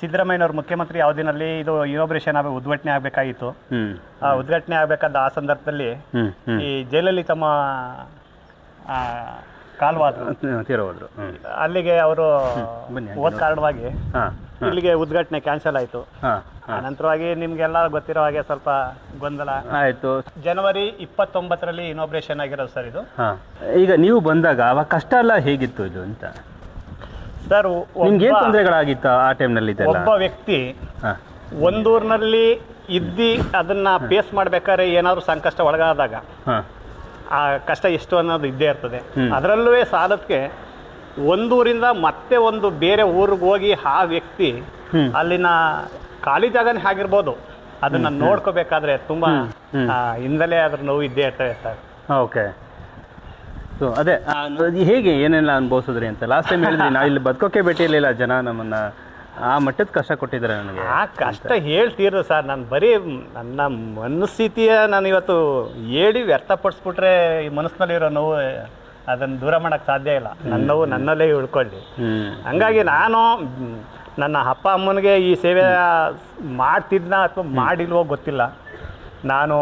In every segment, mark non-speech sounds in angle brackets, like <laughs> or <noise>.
ಸಿದ್ದರಾಮಯ್ಯನವ್ರ ಮುಖ್ಯಮಂತ್ರಿ ಯಾವ ದಿನ ಅಲ್ಲಿ ಇದು ಇನೋಬ್ರೇಷನ್ ಆಗ ಉದ್ಘಾಟನೆ ಆಗಬೇಕಾಗಿತ್ತು. ಆ ಉದ್ಘಾಟನೆ ಆಗಬೇಕಾದ ಆ ಸಂದರ್ಭದಲ್ಲಿ ಈ ಜೈಲಲ್ಲಿ ತಮ್ಮ ಆ, ಕಾಲ್ವಾದ್ರು. ಅಲ್ಲಿಗೆ ಅವರು ಓದ್ ಹೋದ ಕಾರಣವಾಗಿ ಇಲ್ಲಿಗೆ ಉದ್ಘಾಟನೆ ಕ್ಯಾನ್ಸಲ್ ಆಯಿತು. ಅನಂತರವಾಗಿ ನಿಮಗೆಲ್ಲ ಗೊತ್ತಿರೋ ಹಾಗೆ ಸ್ವಲ್ಪ ಗೊಂದಲ. ಆಯಿತು. ಜನವರಿ ಇಪ್ಪತ್ತೊಂಬತ್ತರಲ್ಲಿ ಇನೋಬ್ರೇಷನ್ ಆಗಿರೋದು ಸರ್ ಇದು. ಈಗ ನೀವು ಬಂದಾಗ ಅವಾಗ ಕಷ್ಟ ಎಲ್ಲ ಹೇಗಿತ್ತು ಇದು ಅಂತ? ಸರ್ ನಿಮ್ಗೆ ಏನು ತೊಂದರೆಗಳಾಗಿತ್ತು ಆ ಟೈಮ್ನಲ್ಲಿ ಒಬ್ಬ ವ್ಯಕ್ತಿ ಒಂದೂರಿನಲ್ಲಿ ಇದ್ದಿ ಅದನ್ನ ಫೇಸ್ ಮಾಡ್ಬೇಕಾದ್ರೆ ಏನಾದ್ರು ಸಂಕಷ್ಟ ಒಳಗಾದಾಗ ಆ ಕಷ್ಟ ಎಷ್ಟು ಅನ್ನೋದು ಇದ್ದೇ ಇರ್ತದೆ. ಅದರಲ್ಲೂ ಸಾಲದಕ್ಕೆ ಒಂದೂರಿಂದ ಮತ್ತೆ ಒಂದು ಬೇರೆ ಊರಿಗೆ ಹೋಗಿ ಆ ವ್ಯಕ್ತಿ ಅಲ್ಲಿನ ಖಾಲಿ ಜಾಗನೇ ಆಗಿರ್ಬೋದು. ಅದನ್ನ ನೋಡ್ಕೋಬೇಕಾದ್ರೆ ತುಂಬಾ ಹಿಂದಲೇ ಅದ್ರ ನೋವು ಇದ್ದೇ ಇರ್ತದೆ ಸರ್. ಓಕೆ. ಸೊ ಅದೇ ಆ, ಅದು ಹೇಗೆ ಏನೆಲ್ಲ ಅನುಭವಿಸಿದ್ರಿ ಅಂತ? ಲಾಸ್ಟ್ ಟೈಮ್ ಹೇಳಿದ್ರಿ ನಾವು ಇಲ್ಲಿ ಬದುಕೋಕೆ ಇರಲಿಲ್ಲ ಜನ ನಮ್ಮನ್ನ ಆ ಮಟ್ಟದ ಕಷ್ಟ ಕೊಟ್ಟಿದ್ದಾರೆ ನನಗೆ. ಆ ಕಷ್ಟ ಹೇಳ್ತೀರ ಸರ್ ನಾನು ಬರೀ ನನ್ನ ಮನಸ್ಥಿತಿಯ ನಾನು ಇವತ್ತು ಹೇಳಿ ವ್ಯರ್ಥಪಡಿಸ್ಬಿಟ್ರೆ ಈ ಮನಸ್ಸಿನಲ್ಲಿರೋ ನೋವು ಅದನ್ನು ದೂರ ಮಾಡೋಕ್ಕೆ ಸಾಧ್ಯ ಇಲ್ಲ. ನನ್ನ ನೋವು ನನ್ನಲ್ಲೇ ಉಳ್ಕೊಳ್ಳಿ. ಹ್ಮ್. ಹಂಗಾಗಿ ನಾನು ಮ್, ನನ್ನ ಅಪ್ಪ ಅಮ್ಮನಿಗೆ ಈ ಸೇವೆ ಮಾಡ್ತಿದ್ನ ಅಥವಾ ಮಾಡಿಲ್ವೋ ಗೊತ್ತಿಲ್ಲ. ನಾನು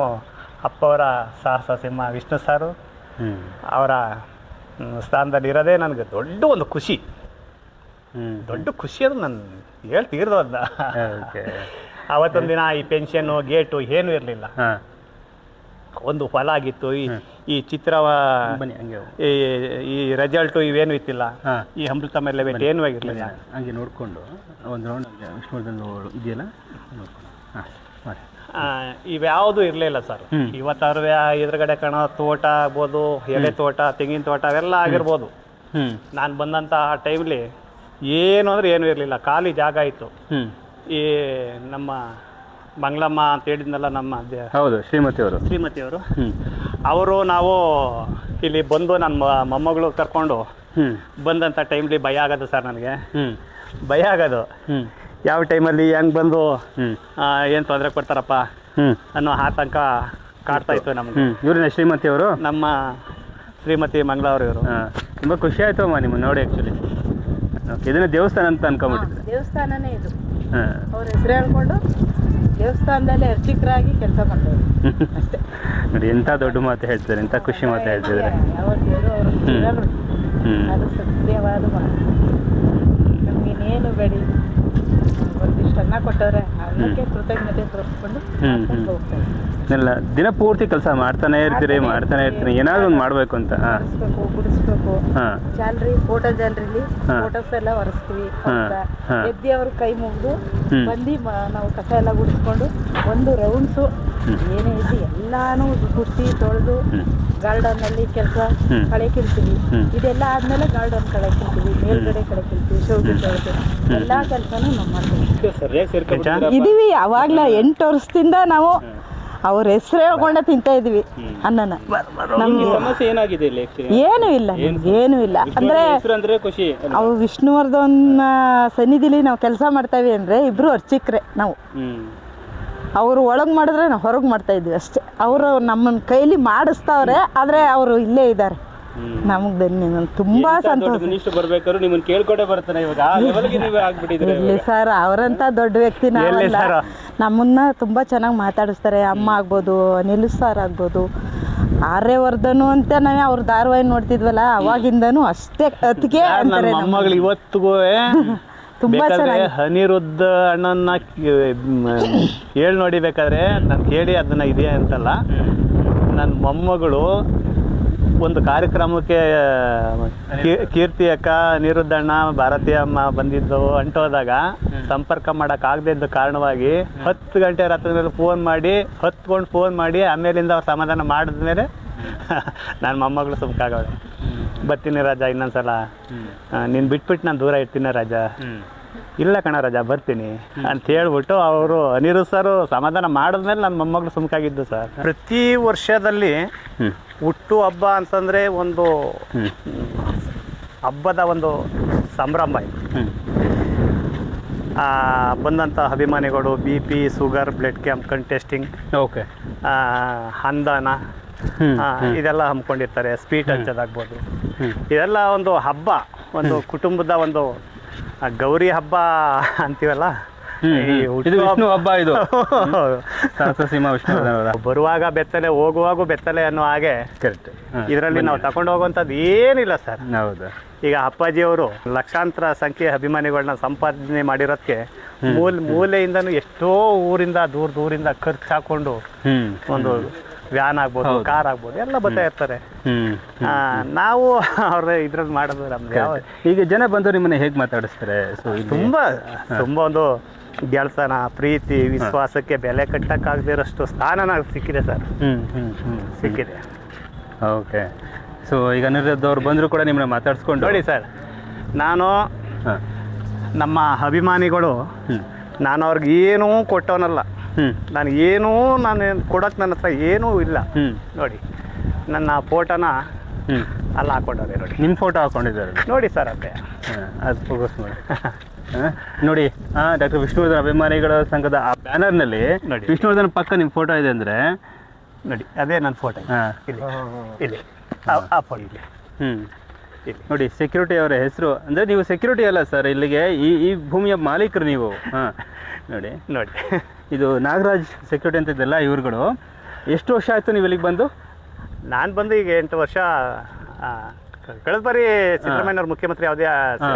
ಅಪ್ಪವರ ಸಾಹಸ ಸಿಂಹ ವಿಷ್ಣು ಸಾರು ಅವರ ಸ್ಥಾನದಲ್ಲಿ ಇರೋದೇ ನನಗೆ ದೊಡ್ಡ ಒಂದು ಖುಷಿ. ದೊಡ್ಡ ಖುಷಿ ಅದು ನಾನು ಹೇಳ್ತೀರ್ದು ಅದನ್ನ ಅವತ್ತೊಂದು ದಿನ ಈ ಪೆನ್ಷನ್ನು ಗೇಟು ಏನೂ ಇರಲಿಲ್ಲ. ಒಂದು ಫಲ ಆಗಿತ್ತು ಈ ಈ ಚಿತ್ರ ಈ ಈ ರಿಸಲ್ಟು ಇವೇನು ಇತ್ತಿಲ್ಲ. ಈ ಅಮೃತ ಮೇಲೆ ಬೇಟೆ ಏನೂ ಆಗಿರಲಿಲ್ಲ. ಹಂಗೆ ನೋಡಿಕೊಂಡು ಒಂದು ರೌಂಡ್ ವಿಷ್ಣುವರ್ಧನ್ ಇದೆಯಲ್ಲ ನೋಡ್ಕೊಂಡು. ಹಾಂ. ಇವ್ಯಾವುದೂ ಇರಲಿಲ್ಲ ಸರ್. ಹ್ಮ್. ಇವತ್ತಾರು ಎದುರುಗಡೆ ಕಾಣೋ ತೋಟ ಆಗ್ಬೋದು ಎಲೆ ತೋಟ ತೆಂಗಿನ ತೋಟ ಅವೆಲ್ಲ ಆಗಿರ್ಬೋದು. ನಾನು ಬಂದಂಥ ಆ ಟೈಮ್ಲಿ ಏನು ಅಂದ್ರೆ ಏನೂ ಇರಲಿಲ್ಲ. ಖಾಲಿ ಜಾಗ ಇತ್ತು. ಈ ನಮ್ಮ ಮಂಗಳಮ್ಮ ಅಂತ ಹೇಳಿದ್ನಲ್ಲ ನಮ್ಮ ಹೌದು ಶ್ರೀಮತಿ ಅವರು. ಶ್ರೀಮತಿ ಅವರು. ಅವರು ನಾವು ಇಲ್ಲಿ ಬಂದು ನನ್ನ ಮೊಮ್ಮಗಳು ಕರ್ಕೊಂಡು ಬಂದಂಥ ಟೈಮ್ಲಿ ಭಯ ಆಗೋದು ಸರ್ ನನಗೆ. ಭಯ ಆಗೋದು. ಯಾವ ಟೈಮಲ್ಲಿ ಹೆಂಗೆ ಬಂದು ಹ್ಞೂ ಏನು ತೊಂದರೆ ಕೊಡ್ತಾರಪ್ಪ ಹ್ಞೂ ಅನ್ನೋ ಆತಂಕ ಕಾಡ್ತಾ ಇತ್ತು ನಮ್ಗೆ. ಹ್ಞೂ ಇವ್ರನ್ನ ಶ್ರೀಮತಿ ಅವರು ನಮ್ಮ ಶ್ರೀಮತಿ ಮಂಗಳವ್ರು ಇವರು. ಹಾಂ. ತುಂಬ ಖುಷಿ ಆಯ್ತು ಅಮ್ಮ ನಿಮ್ಮನ್ನು ನೋಡಿ ಆ್ಯಕ್ಚುಲಿ ಇದನ್ನು ದೇವಸ್ಥಾನ ಅಂತ ಅನ್ಕೊಂಡ್ಬಿಟ್ಟು. ದೇವಸ್ಥಾನನೇ ಇದು. ಹಾಂ. ಅವ್ರ ಹೆಸರು ಹೇಳ್ಕೊಂಡು ದೇವಸ್ಥಾನದಲ್ಲಿ ಅರ್ಚಕರಾಗಿ ಕೆಲಸ ಮಾಡ್ತಾರೆ. ಅಷ್ಟೇ <laughs> ನೋಡಿ ಎಂಥ ದೊಡ್ಡ ಮಾತು ಹೇಳ್ತಾರೆ ಎಂಥ ಖುಷಿ ಮಾತು ಹೇಳ್ತಿದ್ದಾರೆ. ಹ್ಞೂ ಅದು ಸತ್ಯವಾದ ಮಾತು. ನಮಗೇನೇನು ಬೇಡಿ. ಒಂದಿಷ್ಟು ಅನ್ನ ಕೊಟ್ಟವ್ರೆ ಅನ್ನಕ್ಕೆ ಕೃತಜ್ಞತೆ ತೋರಿಸ್ಕೊಂಡು ಹೋಗ್ತಾರೆ. ಎಲ್ಲ ದಿನ ಪೂರ್ತಿ ಕೆಲಸ ಮಾಡ್ತಾನೆ ಇರ್ತೀರಿ ಮಾಡ್ತಾನೆ ಇರ್ತೀನಿ ಏನಾದ್ರು ಒಂದು ಮಾಡಬೇಕು ಅಂತ. ಬಿಡಿಸ್ಬೇಕು ಬಿಡಿಸ್ಬೇಕು ಜಾಲ್ರಿ ಫೋಟೋ ಜಾಲ್ರಿಲಿ ಫೋಟೋಸ್ ಎಲ್ಲ ಒರೆಸ್ತೀವಿ. ಎದ್ದಿ ಅವ್ರ ಕೈ ಮುಗಿದು ಬಂದಿ ಬಂದು ನಾವು ಕಸ ಎಲ್ಲ ಗುಡಿಸ್ಕೊಂಡು ಒಂದು ರೌಂಡ್ಸು ಏನೇ ಇದ್ದು ಎಲ್ಲಾನು ಕುಟ್ಟಿ ತೊಳೆದು ಹ್ಮ್. ಗಾರ್ಡನ್ ಅಲ್ಲಿ ಕೆಲಸ. ಕಳೆ ಕಿಳ್ತೀವಿ ಇದೆಲ್ಲ ಆದ್ಮೇಲೆ ಗಾರ್ಡನ್ ಕಳೆ ಕಿಳ್ತೀವಿ ಮೇಲ್ಗಡೆ ಕಳೆ ಕಿಳ್ತೀವಿ ಶೋಭೆ ತೊಳೆದು ಎಲ್ಲಾ ಕೆಲಸನೂ ನಾವು ಮಾಡ್ತೀವಿ. ಇದೀವಿ ಯಾವಾಗ್ಲ ಎಂಟು ವರ್ಷದಿಂದ ನಾವು ಅವ್ರ ಹೆಸರು ಹೇಳ್ಕೊಂಡೆ ತಿಂತಾ ಇದ್ವಿ ಅನ್ನನ. ನಮ್ಗೆ ಸಮಸ್ಯೆ ಏನಾಗಿದೆ ಇಲ್ಲಿ ಏನು ಇಲ್ಲ ಏನು ಇಲ್ಲ. ಅಂದ್ರೆ ಖುಷಿ ಅವು ವಿಷ್ಣುವರ್ಧನ್ ಸನ್ನಿಧಿಲಿ ನಾವು ಕೆಲಸ ಮಾಡ್ತಾವೆ ಅಂದ್ರೆ ಇಬ್ರು ಅರ್ಚಿಕ್ರೆ ನಾವು. ಅವರು ಒಳಗೆ ಮಾಡಿದ್ರೆ ನಾವು ಹೊರಗೆ ಮಾಡ್ತಾ ಇದ್ವಿ ಅಷ್ಟೇ. ಅವರು ನಮ್ಮನ್ನ ಕೈಲಿ ಮಾಡಿಸ್ತಾವ್ರೆ ಆದರೆ ಅವರು ಇಲ್ಲೇ ಇದ್ದಾರೆ. ನಮಗೆ ನಾನು ತುಂಬಾ ಸಂತೋಷ. ಮಿನಿಸ್ಟರ್ ಬರ್ಬೇಕಾದ್ರು ನಿಮ್ಮನ್ನ ಕೇಳ್ಕೊಂಡೇ ಬರ್ತಾನೆ ಇವಾಗ. ಆ ಲೆವೆಲ್ಗೆ ನೀವು ಆಗ್ಬಿಟ್ಟಿದ್ರೆ ಇರ್ಲಿ ಸರ್ ಅವರಂತ ದೊಡ್ಡ ವ್ಯಕ್ತಿ ನಾವೆಲ್ಲ? ನಮ್ಮನ್ನ ತುಂಬಾ ಚೆನ್ನಾಗಿ ಮಾತಾಡಿಸ್ತಾರೆ. ಅಮ್ಮ ಆಗ್ಬೋದು ಅನಿಲ್ ಸರ್ ಆಗ್ಬೋದು ಆರ್ಯವರ್ಧನು ಅಂತ ನಾವೇ ಅವ್ರ ಧಾರವಾಹಿ ನೋಡ್ತಿದ್ವಲ್ಲ ಅವಾಗಿಂದನು ಅಷ್ಟೇ ಅತಿಗೆ ಅಂತಾರೆ ಮೊಮ್ಮಗಳು ಇವತ್ತಿಗೂ <laughs> ಬೇಕಾದ್ರೆ ಅನಿರುದ್ಧ ಅಣ್ಣನ್ನ ಹೇಳಿ ನೋಡಿ ಬೇಕಾದ್ರೆ ನಾನು ಕೇಳಿ ಅದನ್ನ ಇದೆಯಾ ಅಂತಲ್ಲ. ನನ್ನ ಮೊಮ್ಮಗಳು ಒಂದು ಕಾರ್ಯಕ್ರಮಕ್ಕೆ ಕೀರ್ತಿ ಅಕ್ಕ ಅನಿರುದ್ಧ ಅಣ್ಣ ಭಾರತೀಯ ಅಮ್ಮ ಬಂದಿದ್ದು ಅಂಟೋದಾಗ ಸಂಪರ್ಕ ಮಾಡಕ್ ಆಗದೆ ಇದ್ದ ಕಾರಣವಾಗಿ ಹತ್ತು ಗಂಟೆ ರಾತ್ರಿ ಮೇಲೆ ಫೋನ್ ಮಾಡಿ ಹತ್ಕೊಂಡು ಫೋನ್ ಮಾಡಿ ಆಮೇಲಿಂದ ಅವ್ರು ಸಮಾಧಾನ ಮಾಡಿದ್ಮೇಲೆ <laughs> ನನ್ನ ಮೊಮ್ಮಗಳು ಸುಮ್ಕಾಗವಳೆ ಬರ್ತೀನಿ ರಾಜ ಇನ್ನೊಂದ್ಸಲ. ನೀನು ಬಿಟ್ಬಿಟ್ಟು ನಾನು ದೂರ ಇರ್ತೀನಿ ರಾಜ. ಇಲ್ಲ ಕಣ ರಾಜ ಬರ್ತೀನಿ. ಅಂತ ಹೇಳ್ಬಿಟ್ಟು ಅವರು ಅನಿರು ಸರ್ ಸಮಾಧಾನ ಮಾಡಿದ್ಮೇಲೆ ನನ್ನ ಮೊಮ್ಮಗಳು ಸುಮ್ಕಾಗಿದ್ದು ಸರ್. ಪ್ರತಿ ವರ್ಷದಲ್ಲಿ ಹುಟ್ಟು ಹಬ್ಬ ಅಂತಂದರೆ ಒಂದು ಹಬ್ಬದ ಒಂದು ಸಂಭ್ರಮ ಇದು. ಬಂದಂಥ ಅಭಿಮಾನಿಗಳು B P sugar blood camp contesting okay. ಅಂದಾನ ಇದೆಲ್ಲ ಹಮ್ಮಿಕೊಂಡಿರ್ತಾರೆ ಸ್ವೀಟ್ ಹಂಚೋದಾಗ್ಬೋದು ಇದೆಲ್ಲ ಒಂದು ಹಬ್ಬ ಒಂದು ಕುಟುಂಬದ ಒಂದು ಗೌರಿ ಹಬ್ಬ ಅಂತೀವಲ್ಲ? ವಿಷ್ಣು ಹಬ್ಬ ಇದು. ಬರುವಾಗ ಬೆತ್ತಲೆ ಹೋಗುವಾಗೂ ಬೆತ್ತಲೆ ಅನ್ನೋ ಹಾಗೆ ಕರೆಕ್ಟ್ ಇದರಲ್ಲಿ ನಾವು ತಕೊಂಡು ಹೋಗುವಂಥದ್ದು ಏನಿಲ್ಲ ಸರ್. ಹೌದಾ. ಈಗ ಅಪ್ಪಾಜಿಯವರು ಲಕ್ಷಾಂತರ ಸಂಖ್ಯೆ ಅಭಿಮಾನಿಗಳನ್ನ ಸಂಪಾದನೆ ಮಾಡಿರೋದಕ್ಕೆ ಮೂಲ ಮೂಲೆಯಿಂದನೂ ಎಷ್ಟೋ ಊರಿಂದ ದೂರ ದೂರಿಂದ ಖರ್ಚು ಹಾಕೊಂಡು ಒಂದು ವ್ಯಾನ್ ಆಗ್ಬೋದು ಕಾರ್ ಆಗ್ಬೋದು ಎಲ್ಲ ಬರ್ತಾ ಇರ್ತಾರೆ. ಆ, ನಾವು ಅವ್ರ ಇದ್ರಲ್ಲಿ ಮಾಡೋದು ನಮ್ದು ಯಾವ ಈಗ ಜನ ಬಂದು ನಿಮ್ಮನ್ನ ಹೇಗೆ ಮಾತಾಡಿಸ್ತಾರೆ? ಸೊ ತುಂಬಾ ತುಂಬಾ ಒಂದು ಗೆಳ್ತನ ಪ್ರೀತಿ ವಿಶ್ವಾಸಕ್ಕೆ ಬೆಲೆ ಕಟ್ಟಕ್ಕಾಗದಿರೋಷ್ಟು ಸ್ಥಾನ ನಾವು ಸಿಕ್ಕಿದೆ ಸರ್. ಹ್ಮ್ ಹ್ಮ್ ಹ್ಮ್ ಸಿಕ್ಕಿದೆ. ಓಕೆ ಸೊ ಈಗ ಅನಿರುದ್ಧವ್ರು ಬಂದರೂ ಕೂಡ ನಿಮ್ಮನ್ನ ಮಾತಾಡಿಸ್ಕೊಂಡು ನೋಡಿ ಸರ್ ನಾನು ಹಾಂ. ನಮ್ಮ ಅಭಿಮಾನಿಗಳು ನಾನು ಅವ್ರಿಗೆ ಏನೂ ಕೊಟ್ಟವನಲ್ಲ. ನಾನು ಏನೂ ನಾನು ಕೊಡೋಕ್ಕೆ ನನ್ನ ಹತ್ರ ಏನೂ ಇಲ್ಲ. ನೋಡಿ ನನ್ನ ಫೋಟೋನ ಅಲ್ಲಿ ಹಾಕೊಂಡವ್ರೆ ನೋಡಿ. ನಿಮ್ಮ ಫೋಟೋ ಹಾಕೊಂಡಿದ್ದಾರೆ. ನೋಡಿ ಸರ್ ಅದೇ. ಹಾಂ ಅದು ಫೋಕಸ್ ಮಾಡಿ. ನೋಡಿ ಹಾಂ ಡಾಕ್ಟರ್ ವಿಷ್ಣುವರ್ಧನ್ ಅಭಿಮಾನಿಗಳ ಸಂಘದ ಆ ಬ್ಯಾನರ್ನಲ್ಲಿ ನೋಡಿ. ವಿಷ್ಣುವರ್ಧನ್ ಪಕ್ಕ ನಿಮ್ಮ ಫೋಟೋ ಇದೆ ಅಂದರೆ? ನೋಡಿ ಅದೇ ನನ್ನ ಫೋಟೋ. ಹಾಂ. ಇಲ್ಲಿ ಆ ಫೋಟೋ ಇಲ್ಲಿ. ಹ್ಞೂ ನೋಡಿ ಸೆಕ್ಯೂರಿಟಿ ಅವರ ಹೆಸರು. ಅಂದರೆ ನೀವು ಸೆಕ್ಯೂರಿಟಿ ಅಲ್ಲ ಸರ್ ಇಲ್ಲಿಗೆ ಈ ಈ ಭೂಮಿಯ ಮಾಲೀಕರು ನೀವು. ಹಾಂ. ನೋಡಿ. ನೋಡಿ. <laughs> ಇದು ನಾಗರಾಜ್ ಸೆಕ್ಯೂರಿಟಿ ಅಂತ ಇದೆಲ್ಲ ಇವ್ರುಗಳು. ಎಷ್ಟು ವರ್ಷ ಆಯಿತು ನೀವು ಇಲ್ಲಿಗೆ ಬಂದು? ನಾನು ಬಂದು ಈಗ ಎಂಟು ವರ್ಷ ಆ, ಕ- ಕಳೆದ ಬಾರಿ ಸಿದ್ದರಾಮಯ್ಯವ್ರ ಮುಖ್ಯಮಂತ್ರಿ ಯಾವುದೇ.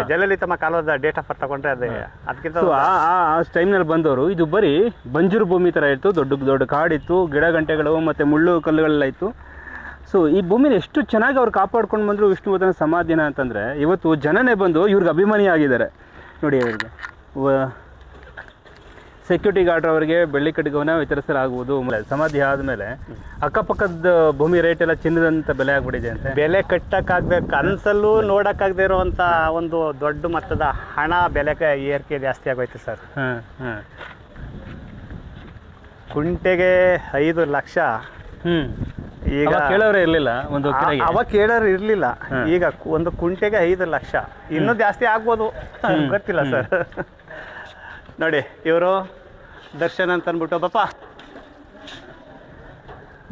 ಜಯಲಲಿತಮ್ಮ ಕಾಲದ ಡೇಟ್ ಆಫ್ ಬರ್ತ್ ತಗೊಂಡ್ರೆ ಅದೇ. ಅದಕ್ಕಿಂತ ಸೊ ಆ ಆ ಆ ಟೈಮ್ನಲ್ಲಿ ಬಂದವರು ಇದು ಬರೀ ಬಂಜರು ಭೂಮಿ ಥರ ಇತ್ತು ದೊಡ್ಡ ದೊಡ್ಡ ಕಾಡಿತ್ತು ಗಿಡ ಗಂಟೆಗಳು ಮತ್ತು ಮುಳ್ಳು ಕಲ್ಲುಗಳೆಲ್ಲ ಇತ್ತು. ಸೊ ಈ ಭೂಮಿನ ಎಷ್ಟು ಚೆನ್ನಾಗಿ ಅವ್ರು ಕಾಪಾಡ್ಕೊಂಡು ಬಂದರು ವಿಷ್ಣುವರ್ಧನ ಸಮಾಧಿನ ಅಂತಂದರೆ ಇವತ್ತು ಜನನೇ ಬಂದು ಇವ್ರಿಗೆ ಅಭಿಮಾನಿ ಆಗಿದ್ದಾರೆ ನೋಡಿ ಅವರಿಗೆ ಸೆಕ್ಯೂರಿಟಿ ಗಾರ್ಡ್ ಅವರಿಗೆ ಬೆಳ್ಳಿ ಕಟ್ಟಿಗೆವನ್ನ ವಿತರಿಸಲಾಗುವುದು. ಸಮಾಧಿ ಆದಮೇಲೆ ಅಕ್ಕಪಕ್ಕದ ಭೂಮಿ ರೇಟ್ ಎಲ್ಲ ಚಿನ್ನದಂತ ಬೆಲೆ ಆಗ್ಬಿಟ್ಟಿದೆ ಅಂತ. ಬೆಲೆ ಕಟ್ಟಕ್ಕಾಗ್ಬೇಕು. ಕನಸಲ್ಲೂ ನೋಡಕ್ಕಾಗದೇ ಇರುವಂತ ಒಂದು ದೊಡ್ಡ ಮಟ್ಟದ ಹಣ ಬೆಲೆ ಏರಿಕೆ ಜಾಸ್ತಿ ಆಗೋಯ್ತು ಸರ್. ಕುಂಟೆಗೆ ಐದು ಲಕ್ಷ. ಹ್ಞೂ ಈಗ ಕೇಳೋರು ಇರಲಿಲ್ಲ ಒಂದು ಅವಾಗ ಕೇಳೋರು ಇರಲಿಲ್ಲ. ಈಗ ಒಂದು ಕುಂಟೆಗೆ ಐದು ಲಕ್ಷ. ಇನ್ನೂ ಜಾಸ್ತಿ ಆಗ್ಬೋದು. ಗೊತ್ತಿಲ್ಲ ಸರ್. ನೋಡಿ ಇವರು ದರ್ಶನ್ ಅಂತ ಅಂದ್ಬಿಟ್ಟು ಬಪ್ಪ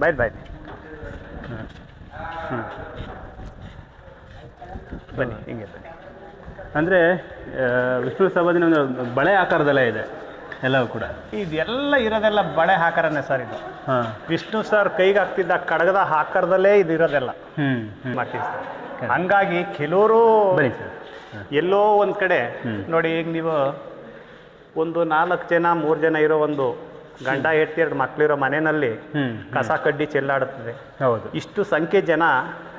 ಬಾಯ್ ಬಾಯ್. ಬನ್ನಿ ಹಿಂಗೆ ಬನ್ನಿ. ಅಂದರೆ ವಿಷ್ಣು ಸಭಾದಿನ ಒಂದು ಬಳೆ ಆಕಾರದಲ್ಲೇ ಇದೆ ಎಲ್ಲವೂ ಕೂಡ. ಇದೆಲ್ಲ ಇರೋದೆಲ್ಲ ಬಳೆ ಆಕಾರನೇ ಸರ್ ಇದು. ಹಾಂ. ವಿಷ್ಣು ಸರ್ ಕೈಗೆ ಹಾಕ್ತಿದ್ದ ಕಡಗದ ಆಕಾರದಲ್ಲೇ ಇದು ಇರೋದೆಲ್ಲ. ಹ್ಞೂ ಹ್ಞೂ ಮಾಡ್ತೀವಿ ಸರ್. ಹಂಗಾಗಿ ಕೆಲವರು ಬನ್ನಿ ಸರ್. ಎಲ್ಲೋ ಒಂದು ಕಡೆ ನೋಡಿ ಈಗ ನೀವು ಒಂದು ನಾಲ್ಕು ಜನ ಮೂರು ಜನ ಇರೋ ಒಂದು ಗಂಡ ಹೆಟ್ಟಿ ಎರಡು ಮಕ್ಕಳಿರೋ ಮನೆಯಲ್ಲಿ ಕಸ ಕಡ್ಡಿ ಚೆಲ್ಲಾಡುತ್ತದೆ. ಹೌದು. ಇಷ್ಟು ಸಂಖ್ಯೆ ಜನ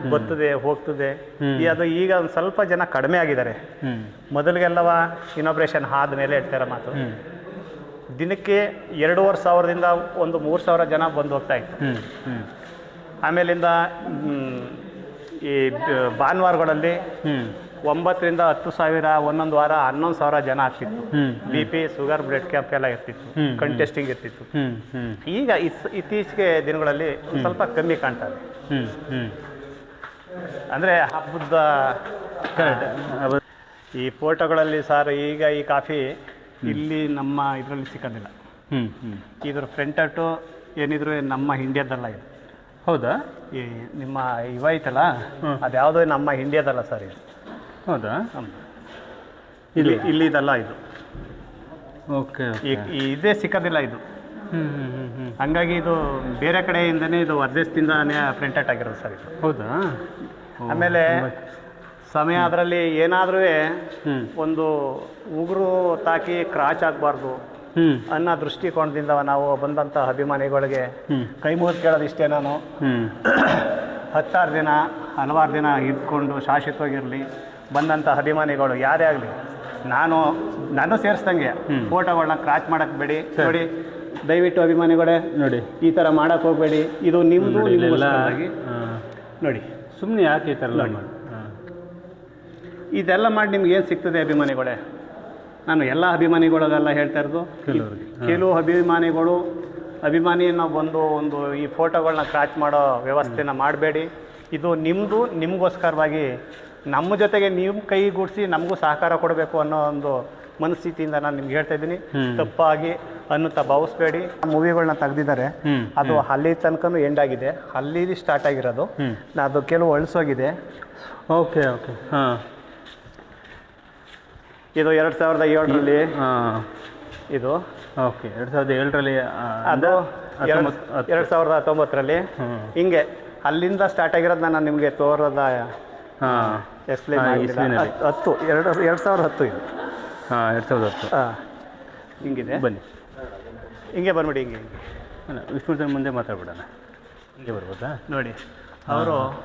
ಬರ್ತದೆ ಹೋಗ್ತದೆ. ಈ ಅದು ಈಗ ಒಂದು ಸ್ವಲ್ಪ ಜನ ಕಡಿಮೆ ಆಗಿದ್ದಾರೆ. ಮೊದಲಿಗೆಲ್ಲವ ಇನೋಬ್ರೇಷನ್ ಆದಮೇಲೆ ಹೇಳ್ತಾರ ಮಾತು. ದಿನಕ್ಕೆ ಎರಡೂವರೆ ಸಾವಿರದಿಂದ ಒಂದು ಮೂರು ಸಾವಿರ ಜನ ಬಂದು ಹೋಗ್ತಾ ಇತ್ತು. ಆಮೇಲಿಂದ ಈ ಭಾನುವಾರಗಳಲ್ಲಿ ಒಂಬತ್ತರಿಂದ ಹತ್ತು ಸಾವಿರ ಒಂದೊಂದು ವಾರ ಹನ್ನೊಂದು ಸಾವಿರ ಜನ ಆಗ್ತಿತ್ತು. B P sugar blood camp ಎಲ್ಲ ಇರ್ತಿತ್ತು. ಕಂಟೆಸ್ಟಿಂಗ್ ಇರ್ತಿತ್ತು. ಈಗ ಇಸ್ ಇತ್ತೀಚೆಗೆ ದಿನಗಳಲ್ಲಿ ಒಂದ್ ಸ್ವಲ್ಪ ಕಮ್ಮಿ ಕಾಣ್ತದೆ ಅಂದರೆ ಹಬ್ಬದ ಈ ಫೋಟೋಗಳಲ್ಲಿ ಸರ್ ಈಗ ಈ ಕಾಫಿ ಇಲ್ಲಿ ನಮ್ಮ ಇದರಲ್ಲಿ ಸಿಕ್ಕೋದಿಲ್ಲ. ಇದ್ರ ಫ್ರಂಟ್ ಅಟ್ಟು ಏನಿದ್ರು ನಮ್ಮ ಇಂಡಿಯಾದಲ್ಲ ಇದು. ಹೌದಾ? ಈ ನಿಮ್ಮ ಇವೈತಲ್ಲ. ಅದ್ಯಾವುದೋ ನಮ್ಮ ಇಂಡಿಯಾದಲ್ಲ ಸರ್ ಇದು. ಹೌದಾ? ಇಲ್ಲಿ ಇಲ್ಲಿ ಇದಲ್ಲ ಇದು. ಓಕೆ ಈ ಇದೇ ಸಿಕ್ಕದಿಲ್ಲ ಇದು. ಹ್ಞೂ ಹ್ಞೂ ಹ್ಞೂ ಹ್ಞೂ ಹಂಗಾಗಿ ಇದು ಬೇರೆ ಕಡೆಯಿಂದನೇ ಇದು ವರ್ದೇಶದಿಂದನೇ ಪ್ರಿಂಟ್ ಔಟ್ ಆಗಿರೋದು ಸರ್ ಇದು. ಹೌದಾ? ಆಮೇಲೆ ಸಮಯ ಅದರಲ್ಲಿ ಏನಾದ್ರೂ ಹ್ಞೂ ಒಂದು ಉಗುರು ತಾಕಿ ಕ್ರಾಚ್ ಆಗಬಾರ್ದು ಅನ್ನ ಅನ್ನೋ ದೃಷ್ಟಿಕೋನದಿಂದ ನಾವು ಬಂದಂಥ ಅಭಿಮಾನಿಗಳಿಗೆ ಹ್ಞೂ ಕೈ ಮುಗಿದು ಕೇಳೋದು ಇಷ್ಟೇ ನಾನು. ಹ್ಞೂ ಹತ್ತಾರು ದಿನ ಹಲವಾರು ದಿನ ಇದ್ಕೊಂಡು ಶಾಶ್ವತವಾಗಿರಲಿ. ಬಂದಂಥ ಅಭಿಮಾನಿಗಳು ಯಾರೇ ಆಗಲಿ ನಾನು ನಾನು ಸೇರಿಸ್ದಂಗೆ. ಫೋಟೋಗಳನ್ನ ಕ್ರಾಚ್ ಮಾಡಕ್ಕೆ ಬೇಡಿ ನೋಡಿ ದಯವಿಟ್ಟು ಅಭಿಮಾನಿಗಳೇ ನೋಡಿ ಈ ಥರ ಮಾಡಕ್ಕೆ ಹೋಗಬೇಡಿ. ಇದು ನಿಮ್ಮದು ನೋಡಿ ಸುಮ್ಮನೆ ಯಾಕೆ ಈ ಥರ ಮಾಡಿ ಇದೆಲ್ಲ ಮಾಡಿ ನಿಮ್ಗೆ ಏನು ಸಿಗ್ತದೆ ಅಭಿಮಾನಿಗಳೇ? ನಾನು ಎಲ್ಲ ಅಭಿಮಾನಿಗಳಿಗೆಲ್ಲ ಹೇಳ್ತಾ ಇರೋದು. ಕೆಲವು ಅಭಿಮಾನಿಗಳು ಅಭಿಮಾನಿಯನ್ನು ಬಂದು ಒಂದು ಈ ಫೋಟೋಗಳನ್ನ ಕ್ರಾಚ್ ಮಾಡೋ ವ್ಯವಸ್ಥೆನ ಮಾಡಬೇಡಿ. ಇದು ನಿಮ್ಮದು ನಿಮಗೋಸ್ಕರವಾಗಿ ನಮ್ಮ ಜೊತೆಗೆ ನೀವು ಕೈಗೂಡಿಸಿ ನಮಗೂ ಸಹಕಾರ ಕೊಡಬೇಕು ಅನ್ನೋ ಒಂದು ಮನಸ್ಥಿತಿಯಿಂದ ನಾನು ನಿಮ್ಗೆ ಹೇಳ್ತಾ ಇದ್ದೀನಿ. ತಪ್ಪಾಗಿ ಅನ್ನುತ್ತಾ ಭಾವಿಸ್ಬೇಡಿ. ಮೂವಿಗಳನ್ನ ತೆಗ್ದಿದ್ದಾರೆ. ಅದು ಅಲ್ಲಿ ತನಕನೂ ಎಂಡ್ ಆಗಿದೆ. ಅಲ್ಲಿ ಸ್ಟಾರ್ಟ್ ಆಗಿರೋದು. ಅದು ಕೆಲವು ಅಳಿಸೋಗಿದೆ. Okay okay. ಹಾಂ. ಇದು ಎರಡು ಸಾವಿರದ ಏಳರಲ್ಲಿ. ಇದು. ಓಕೆ ಎರಡು ಸಾವಿರದ ಏಳರಲ್ಲಿ ಅದು ಎರಡು ಎರಡು ಸಾವಿರದ ಹತ್ತೊಂಬತ್ತರಲ್ಲಿ. ಹಿಂಗೆ ಅಲ್ಲಿಂದ ಸ್ಟಾರ್ಟ್ ಆಗಿರೋದು ನಾನು ನಿಮಗೆ ತೋರದ? ಹಾಂ. ಎಕ್ಸ್ಪ್ಲೈನ್ ಹಾ, ಮಾಡಿಲ್ಲ ಇಸ್ವಿನಲ್ಲಿ. ಹತ್ತು- ಎರಡು ಎರಡು ಸಾವಿರದ ಹತ್ತು ಇದು. ಹಾಂ ಎರಡು ಸಾವಿರದ ಹತ್ತು. ಹಾಂ. ಹಿಂಗಿದೆ? ಬನ್ನಿ. ಹಿಂಗೆ ಬಂದ್ಬಿಡಿ ಹಿಂಗೆ ಹಿಂಗೆ. ಅಲ್ಲ ವಿಷ್ಣುವರ್ಧನ್ ಮುಂದೆ ಮಾತಾಡ್ಬಿಡೋಣ. ಹಿಂಗೆ ಬರ್ಬೋದಾ? ನೋಡಿ ಅವರು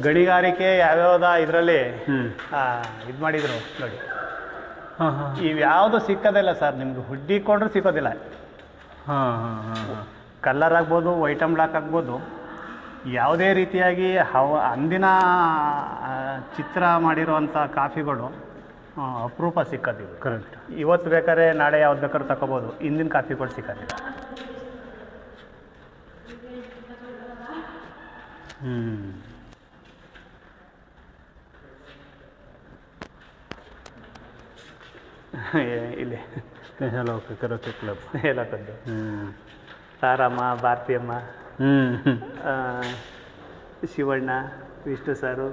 ಗಣಿಗಾರಿಕೆ ಯಾವ್ಯಾವ್ದ ಇದರಲ್ಲಿ ಹ್ಞೂ ಇದು ಮಾಡಿದರು ನೋಡಿ. ಹಾಂ ಹಾಂ. ಇವ್ಯಾವುದು ಸಿಕ್ಕೋದಿಲ್ಲ ಸರ್ ನಿಮ್ಗೆ ಹುಡ್ಡಿಕೊಂಡ್ರೂ ಸಿಗೋದಿಲ್ಲ ಹಾಂ ಹಾಂ ಹಾಂ ಹಾಂ. ಕಲ್ಲರ್ ಆಗ್ಬೋದು ವೈಟಮ್ ಬ್ಲಾಕ್ ಆಗ್ಬೋದು. ಯಾವುದೇ ರೀತಿಯಾಗಿ ಹವ ಅಂದಿನ ಚಿತ್ರ ಮಾಡಿರುವಂಥ ಕಾಫಿಗಳು ಅಪರೂಪ ಸಿಕ್ಕೋದಿವು. ಕರೆಕ್ಟ್ ಇವತ್ತು ಬೇಕಾದ್ರೆ ನಾಳೆ ಯಾವ್ದು ಬೇಕಾದ್ರೂ ತಗೋಬೋದು. ಹಿಂದಿನ ಕಾಫಿಗಳು ಸಿಕ್ಕೋದಿಲ್ಲ. ಹ್ಞೂ ಏ- ಇಲ್ಲಿ. ಸ್ನೇಹಲ್ ಓಕೆ ಕರೋಕೆ ಕ್ಲಬ್ ಹೇಳಕ್ಕದ್ದು ಹ್ಞೂ ತಾರಮ್ಮ ಭಾರತಿಯಮ್ಮ. ಶಿವಣ್ಣ ವಿಷ್ಣು ಸಾರು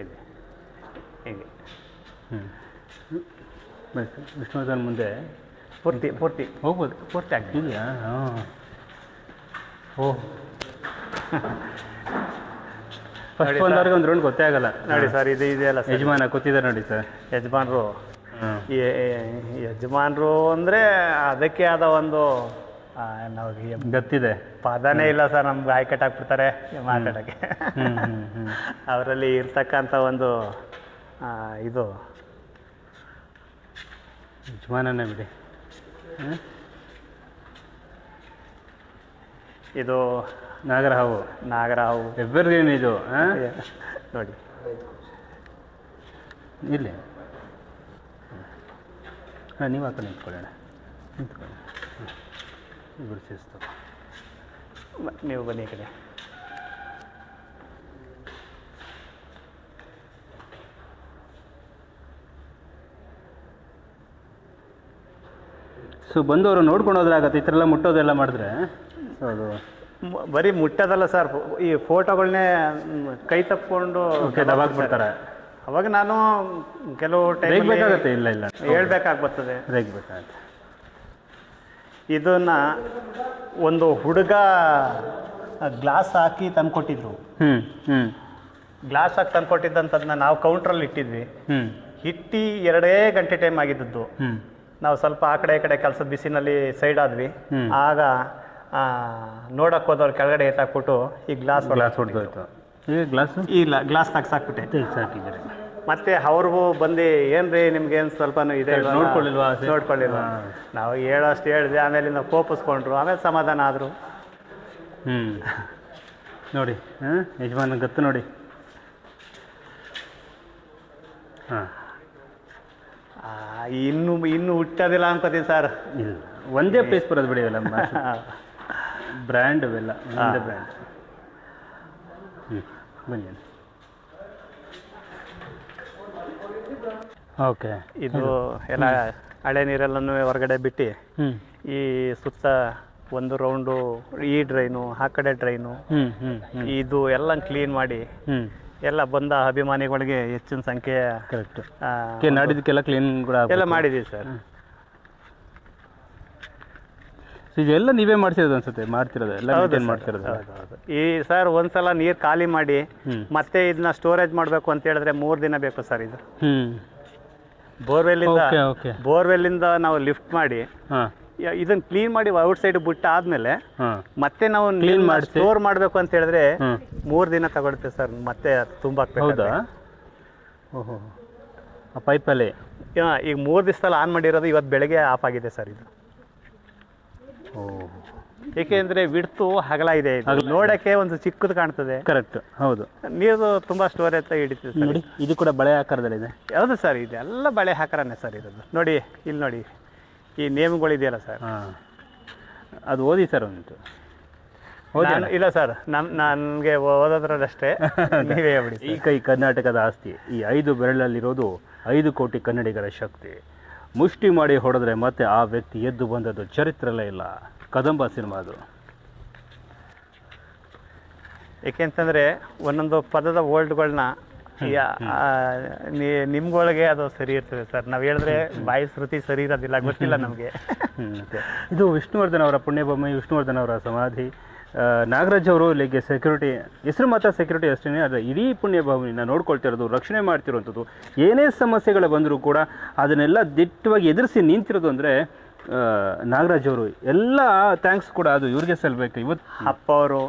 ಇದೆ. ಹೇಗೆ? ವಿಷ್ಣುವರ್ಧನ್ ಮುಂದೆ ಪೂರ್ತಿ ಪೂರ್ತಿ. ಹೋಗ್ಬೋದು. ಪೂರ್ತಿ ಆಗ್ತಿಲ್ಲ ಓ ಹಾಂ. ಓಹ್ ಫಸ್ಟ್ ಬಂದವ್ರಿಗೆ ಒಂದು ರೌಂಡ್ ಗೊತ್ತೇ ಆಗಲ್ಲ. ನೋಡಿ ಸರ್ ಇದು ಇದೆಯಲ್ಲ ಯಜಮಾನ ಕೂತಿದ್ದಾರೆ ನೋಡಿ ಸರ್ ಯಜಮಾನರು. ಯಜಮಾನ್ರು ಅಂದರೆ ಅದಕ್ಕೆ ಆದ ಒಂದು ನಾವು ಗತ್ತಿದೆ. ಪದನೇ ಇಲ್ಲ ಸರ್ ನಮ್ಗೆ ಆಯ್ಕೆಟ್ ಹಾಕ್ಬಿಡ್ತಾರೆ ಮಾತಾಡೋಕ್ಕೆ. ಅವರಲ್ಲಿ ಇರ್ತಕ್ಕಂಥ ಒಂದು ಇದು. ಯಜಮಾನನೇ ಬಿಡಿ. ಇದು ನಾಗರ ಹಾವು. ನಾಗರಾವು ಎಬ್ಬರ್ಗೇನು ಇದು ಹಾಂ? ನೋಡಿ. ಇಲ್ಲಿ. ಹಾಂ ನೀವು ಹಾಕೊಂಡು ನಿಂತ್ಕೊಳ್ಳೋಣ. ನಿಂತ್ಕೊಳ್ಳಿ ಇಬ್ಬರು ನೀವು ಬನ್ನಿ ಕಡೆ. ಸೊ ಬಂದವರು ನೋಡ್ಕೊಂಡು ಹೋದ್ರೆ ಆಗತ್ತೆ ಈ ಥರ ಎಲ್ಲ ಮುಟ್ಟೋದೆಲ್ಲ ಮಾಡಿದ್ರೆ? ಸೊ ಅದು ಬರೀ ಮುಟ್ಟೋದಲ್ಲ ಸರ್ ಈ ಫೋಟೋಗಳನ್ನೇ ಕೈ ತಪ್ಪಿಕೊಂಡು ಬಿಡ್ತಾರೆ ಅವಾಗ ನಾನು ಕೆಲವು ಟೈಮ್ ಬೇಕಾಗುತ್ತೆ ಇಲ್ಲ ಇಲ್ಲ. ಹೇಳ್ಬೇಕಾಗ್ಬರ್ತದೆ. ರೇಗ್ಬೇಕಾಗತ್ತೆ. ಇದನ್ನ ಒಂದು ಹುಡುಗ ಗ್ಲಾಸ್ ಹಾಕಿ ತಂದ್ಕೊಟ್ಟಿದ್ರು. ಹ್ಞೂ ಹ್ಞೂ ಗ್ಲಾಸ್ ಹಾಕಿ ತಂದ್ಕೊಟ್ಟಿದ್ದಂಥದ್ದನ್ನ ನಾವು ಕೌಂಟ್ರಲ್ಲಿ ಇಟ್ಟಿದ್ವಿ. ಹ್ಞೂ ಇಟ್ಟು ಎರಡೇ ಗಂಟೆ ಟೈಮ್ ಆಗಿದ್ದದ್ದು. ನಾವು ಸ್ವಲ್ಪ ಆ ಕಡೆ ಈ ಕಡೆ ಕೆಲಸದ ಬಿಸಿನಲ್ಲಿ ಸೈಡ್ ಆದ್ವಿ. ಆಗ ನೋಡಕ್ ಹೋದವ್ರು ಕೆಳಗಡೆ ಎತ್ತಾಕ್ಬಿಟ್ಟು ಈ ಗ್ಲಾಸ್ ಗ್ಲಾಸ್ ಹೊಡೆದೋಯ್ತು. Glass glass? ಇಲ್ಲ ಗ್ಲಾಸ್ ತೆಗ್ಸಾಕ್ಬಿಟ್ಟೆ ತೆಗ್ದು ಹಾಕಿದ್ದೀರಿ ಮತ್ತೆ ಅವ್ರಿಗೂ ಬಂದು ಏನ್ರಿ ನಿಮ್ಗೆ ನಿಮ್ಗೇನು ಸ್ವಲ್ಪನೂ ಇದೆ? ನೋಡ್ಕೊಳ್ಳಿಲ್ವಾ? ನೋಡ್ಕೊಳ್ಳಿಲ್ವಾ? ನಾವು ಹೇಳೋಷ್ಟು ಹೇಳಿದೆ ಆಮೇಲೆ ನಾವು ಕೋಪಿಸ್ಕೊಂಡ್ರು ಆಮೇಲೆ ಸಮಾಧಾನ ಆದರು. ಹ್ಞೂ ನೋಡಿ ಹಾಂ ಯಜಮಾನ ಗೊತ್ತು ನೋಡಿ. ಹಾಂ. ಇನ್ನು ಇನ್ನು ಹುಟ್ಟೋದಿಲ್ಲ ಅನ್ಕೋತೀನಿ ಸರ್ ಇಲ್ಲ ಒಂದೇ ಪ್ಲೇಸ್ ಬರೋದು ಬಿಡಿ ಅಲ್ಲ ಬ್ರ್ಯಾಂಡ್ <laughs> ಅವೆಲ್ಲ ಒಂದೇ ಬ್ರ್ಯಾಂಡ್ ಹ್ಞೂ ಬನ್ನಿ. ಓಕೆ. ಇದು ಎಲ್ಲ ಹಳೆ ನೀರೆಲ್ಲನೂ ಹೊರಗಡೆ ಬಿಟ್ಟು ಈ ಸುತ್ತ ಒಂದು ರೌಂಡು ಈ ಡ್ರೈನು ಆ ಕಡೆ ಡ್ರೈನು ಇದು ಎಲ್ಲ ಕ್ಲೀನ್ ಮಾಡಿ ಎಲ್ಲ ಬಂದ ಅಭಿಮಾನಿಗಳಿಗೆ ಹೆಚ್ಚಿನ ಸಂಖ್ಯೆಯ ಕರೆಕ್ಟ್ ನಾಡಿದ್ದಕ್ಕೆಲ್ಲ ಕ್ಲೀನ್ ಕೂಡ ಎಲ್ಲ. ಮಾಡಿದ್ದೀವಿ ಸರ್. ಇದೆಲ್ಲ ನೀವೇ ಮಾಡ್ತಿರೋದು ಅನ್ಸುತ್ತೆ ಮಾಡ್ತಿರೋದು ಎಲ್ಲ ಮಾಡ್ತಿರೋದು. ಈ ಸರ್ ಒಂದ್ಸಲ ನೀರು ಖಾಲಿ ಮಾಡಿ ಮತ್ತೆ ಇದನ್ನ ಸ್ಟೋರೇಜ್ ಮಾಡಬೇಕು ಅಂತ ಹೇಳಿದ್ರೆ ಮೂರು ದಿನ ಬೇಕು ಸರ್ ಇದು. ಹ್ಞೂ ಬೋರ್ವೆಲ್ಲಿಂದ ಓಕೆ ಓಕೆ ಬೋರ್ವೆಲ್ಲಿಂದ ನಾವು ಲಿಫ್ಟ್ ಮಾಡಿ ಹಾಂ. ಇದನ್ನ ಕ್ಲೀನ್ ಮಾಡಿ ಔಟ್ ಸೈಡ್ ಬಿಟ್ಟ ಆದ್ಮೇಲೆ ಮತ್ತೆ ನಾವು ಕ್ಲೀನ್ ಮಾಡಿ ಸ್ಟೋರ್ ಮಾಡಬೇಕು ಅಂತ ಹೇಳಿದ್ರೆ ಮೂರು ದಿನ ತಗೊಳುತ್ತೆ ಸರ್ ಮತ್ತೆ ತುಂಬಾ ಹೌದಾ? ಓಹೋ. ಆ ಪೈಪಲ್ಲಿ? ಈಗ ಮೂರು ದಿವಸದಲ್ಲಿ ಆನ್ ಮಾಡಿರೋದು ಇವತ್ತು ಬೆಳಗ್ಗೆ ಆಫ್ ಆಗಿದೆ ಸರ್ ಇದು. ಓ ಏಕೆಂದ್ರೆ ವಿಡ್ತು ಹಗಲ ಇದೆ ಇದು. ನೋಡಕ್ಕೆ ಒಂದು ಚಿಕ್ಕದು ಕಾಣ್ತದೆ. ಕರೆಕ್ಟ್ ಹೌದು. ನೀರು ತುಂಬಾ ಸ್ಟೋರೇಜ್ ಹಿಡಿತದೆ ಸರ್. ನೋಡಿ ಇದು ಕೂಡ ಬಳೆ ಆಕಾರದಲ್ಲಿದೆ. ಹೌದು ಸರ್ ಇದೆ ಎಲ್ಲ ಬಳೆ ಹಾಕರನೇ ಸರ್ ಇರೋದು. ನೋಡಿ ಇಲ್ಲಿ ನೋಡಿ. ಈ ನೇಮ್ಗಳಿದೆಯಲ್ಲ ಸರ್. ಹಾಂ. ಅದು ಓದಿ ಸರ್ ನಾನು- ಇಲ್ಲ ಸರ್ ನಮ್ ನನಗೆ ಓದೋದ್ರಲ್ಲಷ್ಟೇ. <laughs> ನೀವೇ ಬಿಡಿ ಈ ಕೈ ಕರ್ನಾಟಕದ ಆಸ್ತಿ ಈ ಐದು ಬೆರಳಲ್ಲಿರೋದು ಐದು ಕೋಟಿ ಕನ್ನಡಿಗರ ಶಕ್ತಿ. ಮುಷ್ಟಿ ಮಾಡಿ ಹೊಡೆದ್ರೆ ಮತ್ತೆ ಆ ವ್ಯಕ್ತಿ ಎದ್ದು ಬಂದದ್ದು ಚರಿತ್ರೆಲ್ಲ ಇಲ್ಲ. ಕದಂಬ ಸಿನಿಮಾ ಅದು. ಏಕೆಂತಂದರೆ ಒಂದೊಂದು ಪದದ ವರ್ಡ್ಗಳನ್ನ ನಿಮ್ಗಳಿಗೆ ಅದು ಸರಿ ಇರ್ತದೆ ಸರ್. ನಾವು ಹೇಳಿದ್ರೆ ಬಾಯಿ ಶ್ರುತಿ ಸರಿ ಇರೋದಿಲ್ಲ ಗೊತ್ತಿಲ್ಲ ನಮಗೆ. ಇದು ವಿಷ್ಣುವರ್ಧನ್ ಅವರ ಪುಣ್ಯಭೂಮಿ ವಿಷ್ಣುವರ್ಧನ್ ಅವರ ಸಮಾಧಿ ನಾಗರಾಜ್ ಅವರು ಇಲ್ಲಿಗೆ ಸೆಕ್ಯೂರಿಟಿ ಹೆಸರು ಮಾತ್ರ ಸೆಕ್ಯೂರಿಟಿ ಅಷ್ಟೇ ಅದು ಇಡೀ ಪುಣ್ಯಭೂಮಿನ ನೋಡ್ಕೊಳ್ತಿರೋದು ರಕ್ಷಣೆ ಮಾಡ್ತಿರೋವಂಥದ್ದು ಏನೇ ಸಮಸ್ಯೆಗಳು ಬಂದರೂ ಕೂಡ ಅದನ್ನೆಲ್ಲ ದಿಟ್ಟವಾಗಿ ಎದುರಿಸಿ ನಿಂತಿರೋದು ಅಂದರೆ ನಾಗರಾಜ್ ಅವರು ಎಲ್ಲ ಥ್ಯಾಂಕ್ಸ್ ಕೂಡ ಅದು ಇವ್ರಿಗೆ ಸಲ್ಬೇಕು ಇವತ್ತು. ಅಪ್ಪ ಅವರು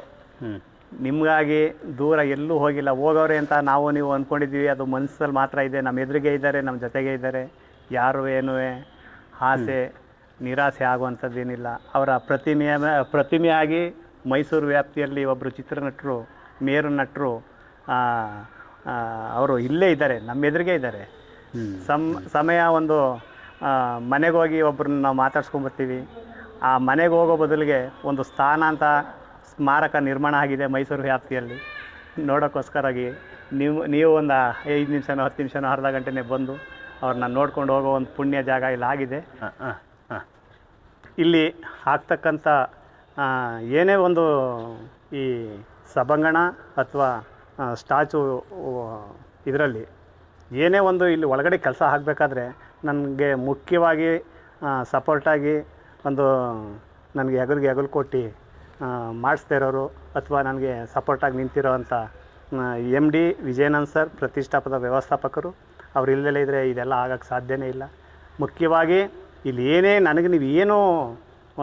ನಿಮಗಾಗಿ ದೂರ ಎಲ್ಲೂ ಹೋಗಿಲ್ಲ. ಹೋಗೋರೆ ಅಂತ ನಾವು ನೀವು ಅಂದ್ಕೊಂಡಿದ್ದೀವಿ ಅದು ಮನಸ್ಸಲ್ಲಿ ಮಾತ್ರ ಇದೆ. ನಮ್ಮ ಎದುರಿಗೆ ಇದ್ದಾರೆ ನಮ್ಮ ಜೊತೆಗೆ ಇದ್ದಾರೆ. ಯಾರು ಏನೂ ಆಸೆ ನಿರಾಸೆ ಆಗುವಂಥದ್ದೇನಿಲ್ಲ. ಅವರ ಪ್ರತಿಮೆಯ ಪ್ರತಿಮೆಯಾಗಿ ಮೈಸೂರು ವ್ಯಾಪ್ತಿಯಲ್ಲಿ ಒಬ್ಬರು ಚಿತ್ರನಟರು ಮೇರು ನಟರು ಅವರು ಇಲ್ಲೇ ಇದ್ದಾರೆ. ನಮ್ಮ ಎದುರಿಗೆ ಇದ್ದಾರೆ. ಸಮ್ ಸಮಯ ಒಂದು ಮನೆಗೆ ಹೋಗಿ ಒಬ್ಬರನ್ನ ನಾವು ಮಾತಾಡ್ಸ್ಕೊಂಬರ್ತೀವಿ ಆ ಮನೆಗೆ ಹೋಗೋ ಬದಲಿಗೆ ಒಂದು ಸ್ಥಾನ ಅಂತ ಸ್ಮಾರಕ ನಿರ್ಮಾಣ ಆಗಿದೆ ಮೈಸೂರು ವ್ಯಾಪ್ತಿಯಲ್ಲಿ. ನೋಡೋಕ್ಕೋಸ್ಕರಾಗಿ ನೀವು ನೀವು ಒಂದು ಐದು ನಿಮಿಷನೋ ಹತ್ತು ನಿಮಿಷನೋ ಅರ್ಧ ಗಂಟೆನೇ ಬಂದು ಅವ್ರನ್ನ ನೋಡ್ಕೊಂಡು ಹೋಗೋ ಒಂದು ಪುಣ್ಯ ಜಾಗ ಇಲ್ಲಿ ಆಗಿದೆ. ಇಲ್ಲಿ ಆಗ್ತಕ್ಕಂಥ ಏನೇ ಒಂದು ಈ ಸಭಾಂಗಣ ಅಥವಾ ಸ್ಟ್ಯಾಚು ಇದರಲ್ಲಿ ಏನೇ ಒಂದು ಇಲ್ಲಿ ಒಳಗಡೆ ಕೆಲಸ ಆಗಬೇಕಾದ್ರೆ ನನಗೆ ಮುಖ್ಯವಾಗಿ ಸಪೋರ್ಟಾಗಿ ಒಂದು ನನಗೆ ಹೆಗಲ್ಗೆ ಹೆಗಲು ಕೊಟ್ಟು ಮಾಡಿಸ್ತಾ ಇರೋರು ಅಥವಾ ನನಗೆ ಸಪೋರ್ಟಾಗಿ ನಿಂತಿರೋವಂಥ ಎಂ ಡಿ ವಿಜಯನಂದ್ ಸರ್ ಪ್ರತಿಷ್ಠಾಪದ ವ್ಯವಸ್ಥಾಪಕರು, ಅವ್ರು ಇಲ್ಲದೇ ಇದ್ದರೆ ಇದೆಲ್ಲ ಆಗೋಕ್ಕೆ ಸಾಧ್ಯವೇ ಇಲ್ಲ. ಮುಖ್ಯವಾಗಿ ಇಲ್ಲಿ ಏನೇ ನನಗೆ ನೀವು ಏನೋ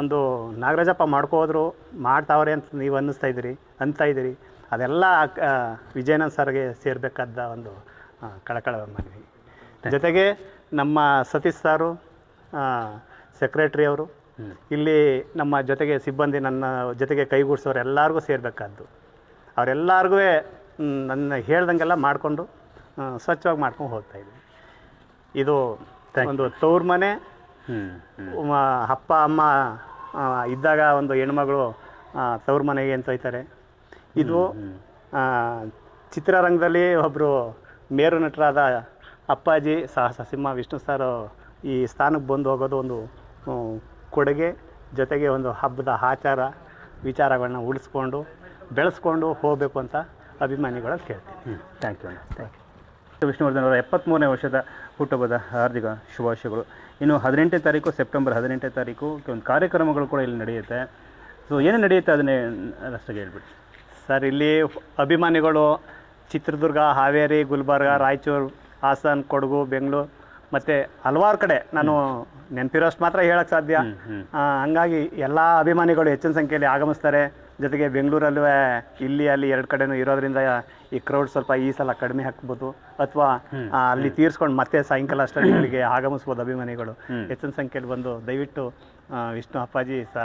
ಒಂದು ನಾಗರಾಜಪ್ಪ ಮಾಡ್ಕೋದ್ರು, ಮಾಡ್ತಾವ್ರೆ ಅಂತ ನೀವು ಅನ್ನಿಸ್ತಾ ಇದ್ದೀರಿ, ಅಂತ ಇದ್ದೀರಿ, ಅದೆಲ್ಲ ವಿಜಯನಂದ್ ಸರ್ಗೆ ಸೇರಬೇಕಾದ ಒಂದು ಕಳಕಳ ಮನವಿ. ಜೊತೆಗೆ ನಮ್ಮ ಸತೀಶ್ ಸಾರು ಸೆಕ್ರೆಟ್ರಿ ಅವರು ಇಲ್ಲಿ ನಮ್ಮ ಜೊತೆಗೆ ಸಿಬ್ಬಂದಿ ನನ್ನ ಜೊತೆಗೆ ಕೈಗೂಡಿಸೋರು ಎಲ್ಲರಿಗೂ ಸೇರಬೇಕಾದ್ದು. ಅವರೆಲ್ಲರಿಗೂ ನನ್ನ ಹೇಳ್ದಂಗೆಲ್ಲ ಮಾಡಿಕೊಂಡು ಸ್ವಚ್ಛವಾಗಿ ಮಾಡ್ಕೊಂಡು ಹೋಗ್ತಾ ಇದ್ವಿ ಇದು ಒಂದು ತವ್ರ ಮನೆ. ಅಪ್ಪ ಅಮ್ಮ ಇದ್ದಾಗ ಒಂದು ಹೆಣ್ಮಗಳು ತವ್ರ ಮನೆಗೆ ಅಂತ ಹೋಯ್ತಾರೆ. ಇದು ಚಿತ್ರರಂಗದಲ್ಲಿ ಒಬ್ಬರು ಮೇರು ನಟರಾದ ಅಪ್ಪಾಜಿ ಸಾಹಸ ಸಿಂಹ ವಿಷ್ಣು ಸರ್ ಈ ಸ್ಥಾನಕ್ಕೆ ಬಂದು ಹೋಗೋದು ಒಂದು ಕೊಡುಗೆ ಜೊತೆಗೆ ಒಂದು ಹಬ್ಬದ ಆಚಾರ ವಿಚಾರಗಳನ್ನ ಉಳಿಸ್ಕೊಂಡು ಬೆಳೆಸ್ಕೊಂಡು ಹೋಗಬೇಕು ಅಂತ ಅಭಿಮಾನಿಗಳಲ್ಲಿ ಕೇಳ್ತೀನಿ. ಹ್ಞೂ thank you thank you Vishnuvardhan ಅವರ ಎಪ್ಪತ್ತ್ಮೂರನೇ ವರ್ಷದ ಹುಟ್ಟುಹಬ್ಬದ ಹಾರ್ದಿಕ ಶುಭಾಶಯಗಳು. ಇನ್ನು ಹದಿನೆಂಟನೇ ತಾರೀಕು ಸೆಪ್ಟೆಂಬರ್ ಹದಿನೆಂಟನೇ ತಾರೀಕು ಒಂದು ಕಾರ್ಯಕ್ರಮಗಳು ಕೂಡ ಇಲ್ಲಿ ನಡೆಯುತ್ತೆ. ಸೊ ಏನು ನಡೆಯುತ್ತೆ ಅದನ್ನೇ ಅಷ್ಟಾಗಿ ಹೇಳ್ಬಿಡಿ. ಸರ್ ಇಲ್ಲಿ ಅಭಿಮಾನಿಗಳು ಚಿತ್ರದುರ್ಗ ಹಾವೇರಿ ಗುಲ್ಬರ್ಗ ರಾಯಚೂರು ಹಾಸನ್ ಕೊಡಗು ಬೆಂಗಳೂರು ಮತ್ತು ಹಲವಾರು ಕಡೆ ನಾನು ನೆನಪಿರೋಷ್ಟು ಮಾತ್ರ ಹೇಳಕ್ಕೆ ಸಾಧ್ಯ. ಹಂಗಾಗಿ ಎಲ್ಲ ಅಭಿಮಾನಿಗಳು ಹೆಚ್ಚಿನ ಸಂಖ್ಯೆಯಲ್ಲಿ ಆಗಮಿಸ್ತಾರೆ. ಜೊತೆಗೆ ಬೆಂಗಳೂರಲ್ಲೂ ಇಲ್ಲಿ ಅಲ್ಲಿ ಎರಡು ಕಡೆನೂ ಇರೋದ್ರಿಂದ ಈ ಕ್ರೌಡ್ ಸ್ವಲ್ಪ ಈ ಸಲ ಕಡಿಮೆ ಹಾಕ್ಬೋದು. ಅಥವಾ ಅಲ್ಲಿ ತೀರಿಸ್ಕೊಂಡು ಮತ್ತೆ ಸಾಯಂಕಾಲ ಅಷ್ಟೊತ್ತಿಗೆ ಆಗಮಿಸ್ಬೋದು ಅಭಿಮಾನಿಗಳು. ಹೆಚ್ಚಿನ ಸಂಖ್ಯೆಯಲ್ಲಿ ಬಂದು ದಯವಿಟ್ಟು ಆ, ವಿಷ್ಣು ಅಪ್ಪಾಜಿ ಸ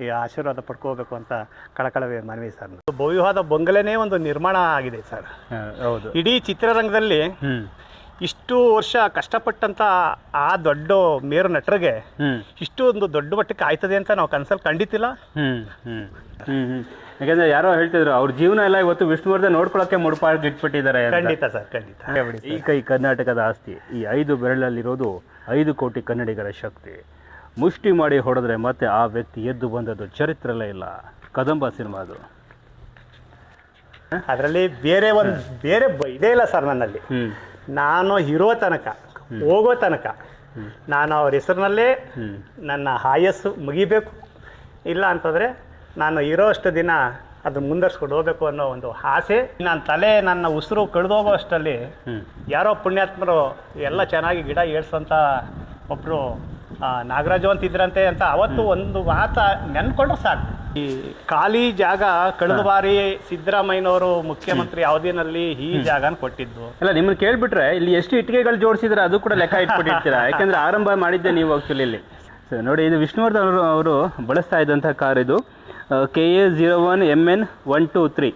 ಈ ಆಶೀರ್ವಾದ ಪಡ್ಕೋಬೇಕು ಅಂತ ಕಳಕಳವೇ ಮನವಿ ಸರ್. ಭವ್ಯವಾದ ಬಂಗಲೆನೇ ಒಂದು ನಿರ್ಮಾಣ ಆಗಿದೆ ಸರ್. ಹೌದು. ಇಡೀ ಚಿತ್ರರಂಗದಲ್ಲಿ ಇಷ್ಟು ವರ್ಷ ಕಷ್ಟಪಟ್ಟಂಥ ಆ ದೊಡ್ಡ ಮೇರು ನಟರಿಗೆ ಇಷ್ಟು ಒಂದು ದೊಡ್ಡ ಮಟ್ಟಕ್ಕೆ ಆಯ್ತದೆ ಅಂತ ನಾವು ಕನ್ಸಲ್ಲಿ ಖಂಡಿತಿಲ್ಲ ಯಾಕಂದರೆ ಯಾರೋ ಹೇಳ್ತಿದ್ರು ಅವ್ರ ಜೀವನ ಎಲ್ಲ ಇವತ್ತು ವಿಷ್ಣುವರ್ಧನ್ ನೋಡ್ಕೊಳಕ್ಕೆ ಮುಡುಪಾಗಿ ಇಟ್ಬಿಟ್ಟಿದ್ದಾರೆ. ಖಂಡಿತ ಸರ್ ಖಂಡಿತ. ಈ ಕೈ ಕರ್ನಾಟಕದ ಆಸ್ತಿ ಈ ಐದು ಬೆರಳಲ್ಲಿರೋದು ಐದು ಕೋಟಿ ಕನ್ನಡಿಗರ ಶಕ್ತಿ. ಮುಷ್ಟಿ ಮಾಡಿ ಹೊಡೆದ್ರೆ ಮತ್ತೆ ಆ ವ್ಯಕ್ತಿ ಎದ್ದು ಬಂದದ್ದು ಚರಿತ್ರೆಲ್ಲ ಇಲ್ಲ. ಕದಂಬ ಸಿನಿಮಾ ಅದು. ಅದರಲ್ಲಿ ಬೇರೆ ಒಂದು ಬೇರೆ ಇದೇ ಇಲ್ಲ ಸರ್ ನನ್ನಲ್ಲಿ. ನಾನು ಇರೋ ತನಕ ಹೋಗೋ ತನಕ ನಾನು ಅವ್ರ ಹೆಸರಿನಲ್ಲೇ ನನ್ನ ಆಯಸ್ಸು ಮುಗಿಬೇಕು. ಇಲ್ಲ ಅಂತಂದರೆ ನಾನು ಇರೋ ಅಷ್ಟು ದಿನ ಅದನ್ನು ಮುಂದರ್ಸ್ಕೊಂಡು ಹೋಗ್ಬೇಕು ಅನ್ನೋ ಒಂದು ಆಸೆ. ನನ್ನ ತಲೆ ನನ್ನ ಉಸಿರು ಕಳೆದೋಗೋ ಅಷ್ಟರಲ್ಲಿ ಯಾರೋ ಪುಣ್ಯಾತ್ಮರು ಎಲ್ಲ ಚೆನ್ನಾಗಿ ಗಿಡ ಏಳ್ಸಂತ ಒಬ್ಬರು ನಾಗರಾಜು ಅಂತ ಇದ್ರಂತೆ ಅಂತ ಅವತ್ತು ಒಂದು ಮಾತ ನೆನ್ಕೊಂಡ್ರೆ ಸಾಕು. ಈ ಖಾಲಿ ಜಾಗ ಕಳೆದ ಬಾರಿ ಸಿದ್ದರಾಮಯ್ಯನವರು ಮುಖ್ಯಮಂತ್ರಿ ಅವಧಿನಲ್ಲಿ ಈ ಜಾಗನ ಕೊಟ್ಟಿದ್ದು. ಅಲ್ಲ ನಿಮ್ಮನ್ನ ಕೇಳ್ಬಿಟ್ರೆ ಇಲ್ಲಿ ಎಷ್ಟು ಇಟ್ಟಿಗೆಗಳು ಜೋಡಿಸಿದ್ರೆ ಅದು ಕೂಡ ಲೆಕ್ಕ ಇಟ್ಬಿಟ್ಟಿರ್ತೀರಾ? <laughs> ಯಾಕಂದ್ರೆ ಆರಂಭ ಮಾಡಿದ್ದೆ ನೀವು ಆಕ್ಚುಲಿ ಇಲ್ಲಿ. ಸೊ ನೋಡಿ ಇದು ವಿಷ್ಣುವರ್ಧನ್ ಅವರು ಅವರು ಬಳಸ್ತಾ ಇದ್ದಂತಹ ಕಾರ್ ಇದು. K A zero one M N one two three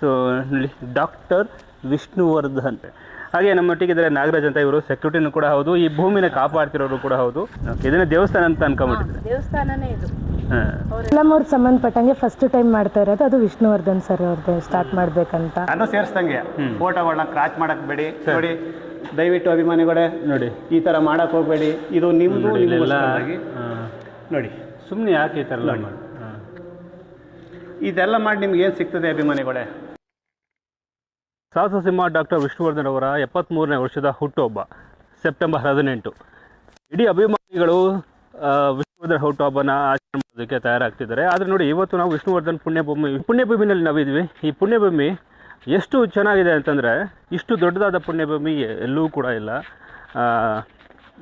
so ನೋಡಿ ಡಾಕ್ಟರ್ ವಿಷ್ಣುವರ್ಧನ್. ಹಾಗೆ ನಮ್ಮೊಟ್ಟಿಗಿದ್ದಾರೆ ನಾಗರಾಜ್ ಅಂತ ಇವರು. ಸೆಕ್ಯೂರಿಟಿನೂ ಕೂಡ ಹೌದು. ಈ ಭೂಮಿನ ಕಾಪಾಡ್ತಿರೋರು ಕೂಡ ಹೌದು. ಇದನ್ನ ದೇವಸ್ಥಾನ ಅಂತ ಅನ್ಕೊಂಬಿಟ್ಟಿದ್ದಾರೆ ದೇವಸ್ಥಾನನೇ ಇದು. ಹಾಂ. ಫಿಲಮ್ ಅವ್ರಿಗೆ ಸಂಬಂಧಪಟ್ಟಂಗೆ ಫಸ್ಟ್ ಟೈಮ್ ಮಾಡ್ತಾ ಇರೋದು ಅದು ವಿಷ್ಣುವರ್ಧನ್ ಸರ್ ಅವ್ರದ್ದು ಸ್ಟಾರ್ಟ್ ಮಾಡ್ಬೇಕಂತ. ನಾನು ಸೇರಿಸ್ದಂಗೆ. ಫೋಟೋಗಳನ್ನ ಕ್ರಾಚ್ ಮಾಡಕ್ ಬೇಡಿ. ನೋಡಿ ದಯವಿಟ್ಟು ಅಭಿಮಾನಿಗಳೇ ನೋಡಿ. ಈ ತರ ಮಾಡಕ್ ಹೋಗ್ಬೇಡಿ. ಇದು ನಿಮ್ದು. ನೋಡಿ ಸುಮ್ಮನೆ ಯಾಕೆ ಈ ಥರ ಎಲ್ಲ ಮಾಡಿ ಹಾಂ. ಇದೆಲ್ಲ ಮಾಡಿ ನಿಮ್ಗೆ ಏನು ಸಿಗ್ತದೆ ಅಭಿಮಾನಿಗಳೇ? ಸಾಹಸ ಸಿಂಹ ಡಾಕ್ಟರ್ ವಿಷ್ಣುವರ್ಧನ್ ಅವರ ಎಪ್ಪತ್ತ್ಮೂರನೇ ವರ್ಷದ ಹುಟ್ಟುಹಬ್ಬ, ಸೆಪ್ಟೆಂಬರ್ ಹದಿನೆಂಟು. ಇಡೀ ಅಭಿಮಾನಿಗಳು ವಿಷ್ಣುವರ್ಧನ್ ಹುಟ್ಟುಹಬ್ಬನ ಆಚರಣೆ ಮಾಡೋದಕ್ಕೆ ತಯಾರಾಗ್ತಿದ್ದಾರೆ. ಆದರೆ ನೋಡಿ, ಇವತ್ತು ನಾವು ವಿಷ್ಣುವರ್ಧನ್ ಪುಣ್ಯಭೂಮಿ, ಪುಣ್ಯಭೂಮಿನಲ್ಲಿ ನಾವಿದ್ವಿ ಈ ಪುಣ್ಯಭೂಮಿ ಎಷ್ಟು ಚೆನ್ನಾಗಿದೆ ಅಂತಂದರೆ, ಇಷ್ಟು ದೊಡ್ಡದಾದ ಪುಣ್ಯಭೂಮಿ ಎಲ್ಲೂ ಕೂಡ ಇಲ್ಲ.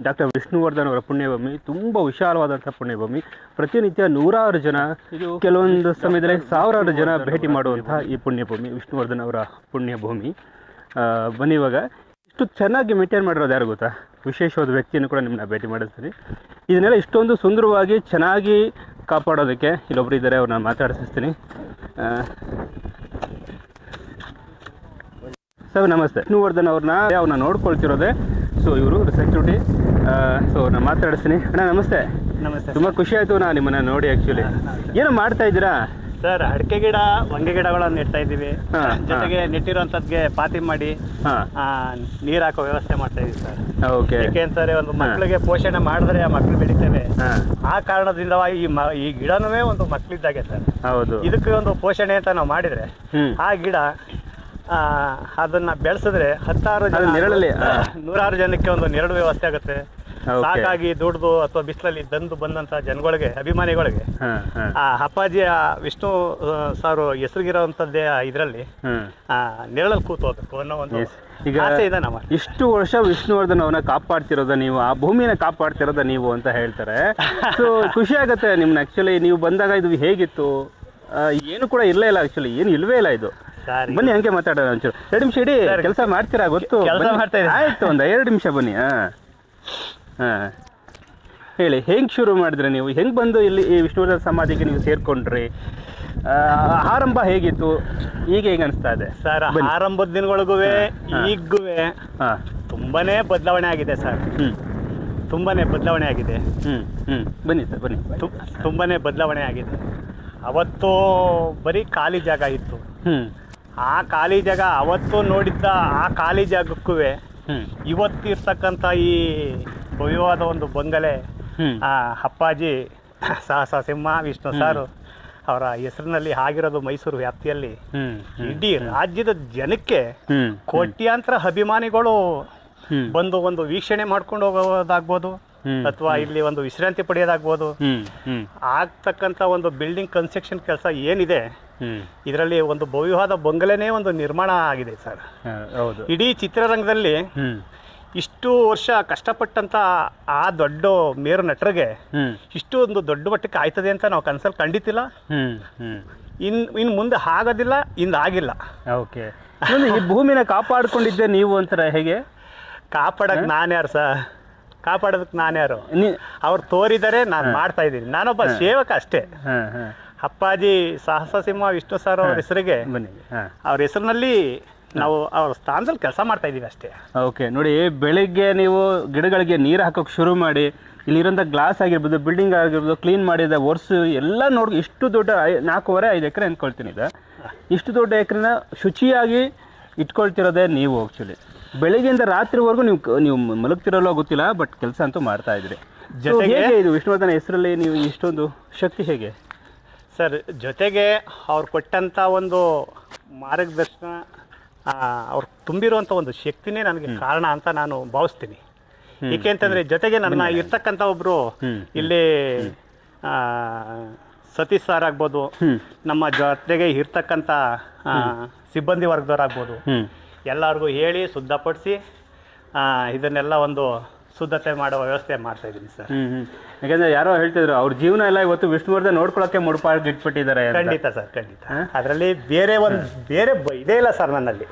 ಡಾಕ್ಟರ್ ವಿಷ್ಣುವರ್ಧನ್ ಅವರ ಪುಣ್ಯಭೂಮಿ ತುಂಬ ವಿಶಾಲವಾದಂಥ ಪುಣ್ಯಭೂಮಿ. ಪ್ರತಿನಿತ್ಯ ನೂರಾರು ಜನ ಇದು ಕೆಲವೊಂದು ಸಮಯದಲ್ಲಿ ಸಾವಿರಾರು ಜನ ಭೇಟಿ ಮಾಡುವಂಥ ಈ ಪುಣ್ಯಭೂಮಿ. ವಿಷ್ಣುವರ್ಧನ್ ಅವರ ಪುಣ್ಯಭೂಮಿ. ಬನ್ನಿ ಇವಾಗ. ಇಷ್ಟು ಚೆನ್ನಾಗಿ ಮೇಂಟೈನ್ ಮಾಡಿರೋದು ಯಾರು ಗೊತ್ತಾ? ವಿಶೇಷವಾದ ವ್ಯಕ್ತಿಯನ್ನು ಕೂಡ ನಿಮ್ಮನ್ನ ಭೇಟಿ ಮಾಡಿಸ್ತೀನಿ. ಇದನ್ನೆಲ್ಲ ಇಷ್ಟೊಂದು ಸುಂದರವಾಗಿ ಚೆನ್ನಾಗಿ ಕಾಪಾಡೋದಕ್ಕೆ ಇಲ್ಲೊಬ್ರು ಇದ್ದಾರೆ ಅವ್ರನ್ನ ಮಾತಾಡಿಸ್ತೀನಿ ಸರ್ ನಮಸ್ತೆ. ವಿಷ್ಣುವರ್ಧನ್ ಅವ್ರನ್ನ ಅವ್ರನ್ನ ನೋಡ್ಕೊಳ್ತಿರೋದೆ ಸೊ ಇವರು ಸೆಕ್ಯೂರಿಟಿ ಸೊ ನಾನು ಮಾತಾಡಿಸ್ತೀನಿ. ಅಣ್ಣ ನಮಸ್ತೆ. ನಮಸ್ತೆ ತುಂಬ ಖುಷಿ ಆಯಿತು ನಾ ನಿಮ್ಮನ್ನ ನೋಡಿ ಆ್ಯಕ್ಚುಲಿ ಏನು ಮಾಡ್ತಾ ಇದ್ದೀರಾ? ಸರ್ ಅಡಿಕೆ ಗಿಡ ಒಂಗೆ ಗಿಡಗಳನ್ನು ನೆಡ್ತಾ ಇದ್ದೀವಿ. ಜೊತೆಗೆ ನೆಟ್ಟಿರೋಂಥದ್ಗೆ ಪಾತಿ ಮಾಡಿ ನೀರ್ ನೀರು ಹಾಕೋ ವ್ಯವಸ್ಥೆ ಮಾಡ್ತಾ ಇದೀವಿ ಸರ್. ಓಕೆ ಒಂದು ಮಕ್ಕಳಿಗೆ ಪೋಷಣೆ ಮಾಡಿದ್ರೆ ಆ ಮಕ್ಕಳು ಬೆಳಿತೇವೆ. ಆ ಕಾರಣದಿಂದ ಈ ಈ ಗಿಡನೂ ಒಂದು ಮಕ್ಕಳಿದ್ದಾಗೆ ಸರ್. ಹೌದು. ಇದಕ್ಕೆ ಒಂದು ಪೋಷಣೆ ಅಂತ ನಾವು ಮಾಡಿದ್ರೆ ಆ ಗಿಡ ಅದನ್ನ ಬೆಳೆಸಿದ್ರೆ ಹತ್ತಾರು ಜನ ನೆರಳಲ್ಲಿ. ನೂರಾರು ಜನಕ್ಕೆ ಒಂದು ನೆರಳು ವ್ಯವಸ್ಥೆ ಆಗುತ್ತೆ. ಸಾಕಾಗಿ ದುಡ್ದು ಅಥವಾ ಬಿಸಿಲಲ್ಲಿ ಬಂದು ಬಂದಂತ ಜನಗಳಿಗೆ ಅಭಿಮಾನಿಗಳಿಗೆ ಆ ಅಪ್ಪಾಜಿಯ ವಿಷ್ಣು ಸರ್ ಸಾರು ಇದ್ರಲ್ಲಿ ನೆರಳಲ್ಲಿ ಕೂತು ಹೋಗ್ಬೇಕು ಅನ್ನೋ ಒಂದು. ಈಗ ಇಷ್ಟು ವರ್ಷ ವಿಷ್ಣುವರ್ಧನ್ ಅವನ ಕಾಪಾಡ್ತಿರೋದ ನೀವು ಆ ಭೂಮಿನ ಕಾಪಾಡ್ತಿರೋದ ನೀವು ಅಂತ ಹೇಳ್ತಾರೆ. ಸೊ ಖುಷಿ ಆಗುತ್ತೆ ನಿಮ್ನ ಆಕ್ಚುಲಿ ನೀವು ಬಂದಾಗ ಇದು ಹೇಗಿತ್ತು? ಏನು ಕೂಡ ಇಲ್ಲ ಇಲ್ಲ ಆಕ್ಚುಲಿ ಏನು ಇಲ್ವೇ ಇಲ್ಲ ಇದು. ಬನ್ನಿ ಹಂಗೆ ಮಾತಾಡೋಣ ಒಂಚೂರು. ಎರಡು ನಿಮಿಷ ಇಡಿ ಕೆಲಸ ಮಾಡ್ತೀರಾ ಗೊತ್ತು? ಕೆಲಸ ಮಾಡ್ತಾ ಇದ್ದೀನಿ. ಆಯ್ತು ಒಂದು ಎರಡು ನಿಮಿಷ ಬನ್ನಿ ಹಾ. ಹಾಂ. ಹೇಳಿ ಹೆಂಗೆ ಶುರು ಮಾಡಿದ್ರಿ ನೀವು? ಹೆಂಗೆ ಬಂದು ಇಲ್ಲಿ ಈ ವಿಷ್ಣುವರ್ಧನ್ ಸಮಾಧಿಗೆ ನೀವು ಸೇರಿಕೊಂಡ್ರಿ? ಆರಂಭ ಹೇಗಿತ್ತು? ಈಗ ಹೇಗೆ ಅನಿಸ್ತಾ ಇದೆ? ಸರ್ ಆರಂಭದ ದಿನಗಳಿಗೂ. ಈಗೂ ಹಾ. ತುಂಬಾನೇ ಬದಲಾವಣೆ ಆಗಿದೆ ಸರ್. ತುಂಬಾನೇ ಬದಲಾವಣೆ ಆಗಿದೆ. ಹ್ಞೂ ಬನ್ನಿ ಸರ್ ಬನ್ನಿ. ತುಂಬಾನೇ ಬದಲಾವಣೆ ಆಗಿದೆ. ಅವತ್ತು ಬರೀ ಖಾಲಿ ಜಾಗ ಇತ್ತು. ಹ್ಮ್. ಆ ಖಾಲಿ ಜಾಗ ಅವತ್ತು ನೋಡಿದ್ದ ಆ ಖಾಲಿ ಜಾಗಕ್ಕೂ ಇವತ್ತು ಇವತ್ತಿರ್ತಕ್ಕಂಥ ಈ ಭವ್ಯವಾದ ಒಂದು ಬಂಗಲೆ ಆ ಅಪ್ಪಾಜಿ ಸಹಸ ಸಿಂಹ ವಿಷ್ಣು ಸಾರು ಅವರ ಹೆಸರಿನಲ್ಲಿ ಆಗಿರೋದು ಮೈಸೂರು ವ್ಯಾಪ್ತಿಯಲ್ಲಿ. ಇಡೀ ರಾಜ್ಯದ ಜನಕ್ಕೆ ಕೋಟ್ಯಾಂತರ ಅಭಿಮಾನಿಗಳು ಬಂದು ಒಂದು ವೀಕ್ಷಣೆ ಮಾಡ್ಕೊಂಡು ಹೋಗೋದಾಗ್ಬೋದು ಅಥವಾ ಇಲ್ಲಿ ಒಂದು ವಿಶ್ರಾಂತಿ ಪಡೆಯೋದಾಗ್ಬೋದು. ಆಗ್ತಕ್ಕಂಥ ಒಂದು ಬಿಲ್ಡಿಂಗ್ ಕನ್ಸ್ಟ್ರಕ್ಷನ್ ಕೆಲಸ ಏನಿದೆ ಇದರಲ್ಲಿ ಒಂದು ಭವ್ಯವಾದ ಬಂಗಲೆನೇ ಒಂದು ನಿರ್ಮಾಣ ಆಗಿದೆ ಸರ್. ಹೌದು. ಇಡೀ ಚಿತ್ರರಂಗದಲ್ಲಿ ಇಷ್ಟು ವರ್ಷ ಕಷ್ಟಪಟ್ಟಂತ ಆ ದೊಡ್ಡ ಮೇರು ನಟರಿಗೆ ಇಷ್ಟು ಒಂದು ದೊಡ್ಡ ಮಟ್ಟಕ್ಕೆ ಆಯ್ತದೆ ಅಂತ ನಾವು ಕನ್ಸಲ್ಲಿ ಖಂಡಿತಿಲ್ಲ ಹ್ಮ್ ಇನ್ ಇನ್ ಮುಂದೆ ಆಗೋದಿಲ್ಲ ಇಂದ ಆಗಿಲ್ಲ. ಓಕೆ. ಈ ಭೂಮಿನ ಕಾಪಾಡ್ಕೊಂಡಿದ್ದೆ ನೀವು ಅಂತಾರ ಹೇಗೆ? ಕಾಪಾಡಕ್ ನಾನ್ಯಾರು ಸರ್? ಕಾಪಾಡೋದಕ್ಕೆ ನಾನು ಯಾರು? ಅವ್ರು ತೋರಿದರೆ ನಾನು ಮಾಡ್ತಾ ಇದ್ದೀನಿ. ನಾನೊಬ್ಬ ಸೇವಕ ಅಷ್ಟೇ. ಹಾಂ ಹಾಂ. ಅಪ್ಪಾಜಿ ಸಾಹಸ ಸಿಂಹ ವಿಷ್ಣು ಸರ್ ಅವ್ರ ಹೆಸರಿಗೆ ಅವ್ರ ಹೆಸರಿನಲ್ಲಿ ನಾವು ಅವ್ರ ಸ್ಥಾನದಲ್ಲಿ ಕೆಲಸ ಮಾಡ್ತಾ ಇದ್ದೀವಿ ಅಷ್ಟೇ. ಓಕೆ ನೋಡಿ ಬೆಳಿಗ್ಗೆ ನೀವು ಗಿಡಗಳಿಗೆ ನೀರು ಹಾಕೋಕೆ ಶುರು ಮಾಡಿ ಇಲ್ಲಿರೋಂಥ ಗ್ಲಾಸ್ ಆಗಿರ್ಬೋದು ಬಿಲ್ಡಿಂಗ್ ಆಗಿರ್ಬೋದು ಕ್ಲೀನ್ ಮಾಡಿದ ವರ್ಸ್ ಎಲ್ಲ ನೋಡಿ ಇಷ್ಟು ದೊಡ್ಡ ನಾಲ್ಕೂವರೆ ಐದು ಎಕರೆ ಅಂದ್ಕೊಳ್ತೀನಿ ಇದು ಇಷ್ಟು ದೊಡ್ಡ ಎಕರೆನ ಶುಚಿಯಾಗಿ ಇಟ್ಕೊಳ್ತಿರೋದೇ ನೀವು ಆ್ಯಕ್ಚುಲಿ ಬೆಳಿಗ್ಗೆಯಿಂದ ರಾತ್ರಿವರೆಗೂ ನೀವು ನೀವು ಮಲಗ್ತಿರಲ್ಲೋ ಗೊತ್ತಿಲ್ಲ ಬಟ್ ಕೆಲಸ ಅಂತೂ ಮಾಡ್ತಾ ಇದ್ರಿ. ಜೊತೆಗೆ- ಹೇಗೆ ಇದು ವಿಷ್ಣುವರ್ಧನ ಹೆಸರಲ್ಲಿ ನೀವು ಇಷ್ಟೊಂದು ಶಕ್ತಿ ಹೇಗೆ? ಸರ್ ಜೊತೆಗೆ ಅವ್ರು ಕೊಟ್ಟಂಥ ಒಂದು ಮಾರ್ಗದರ್ಶನ ಅವ್ರು ತುಂಬಿರುವಂಥ ಒಂದು ಶಕ್ತಿನೇ ನನಗೆ ಕಾರಣ ಅಂತ ನಾನು ಭಾವಿಸ್ತೀನಿ. ಏಕೆ ಅಂತಂದರೆ ಜೊತೆಗೆ ನನ್ನ ಇರ್ತಕ್ಕಂಥ ಒಬ್ಬರು ಇಲ್ಲಿ ಸತೀಶ್ ಸರ್ ಆಗ್ಬೋದು ನಮ್ಮ ಜೊತೆಗೆ ಇರ್ತಕ್ಕಂಥ ಸಿಬ್ಬಂದಿ ವರ್ಗದವರಾಗ್ಬೋದು ಆಗ್ಬೋದು. ಎಲ್ಲರಿಗೂ ಹೇಳಿ ಶುದ್ಧಪಡಿಸಿ ಇದನ್ನೆಲ್ಲ ಒಂದು ಶುದ್ಧತೆ ಮಾಡುವ ವ್ಯವಸ್ಥೆ ಮಾಡ್ತಾ ಇದ್ದೀನಿ ಸರ್. ಹ್ಮ್ ಯಾಕಂದ್ರೆ ಯಾರೋ ಹೇಳ್ತಿದ್ರು ಅವ್ರ ಜೀವನ ಎಲ್ಲ ಇವತ್ತು ವಿಷ್ಣುವರ್ಧನ್ ನೋಡ್ಕೊಳಕ್ಕೆ ಮುಡುಪಾಗಿ ಇಟ್ಬಿಟ್ಟಿದ್ದಾರೆ. ಖಂಡಿತ ಸರ್ ಖಂಡಿತ. ಅದರಲ್ಲಿ ಬೇರೆ ಒಂದು ಬೇರೆ ಇದೇ ಇಲ್ಲ ಸರ್ ನನ್ನಲ್ಲಿ.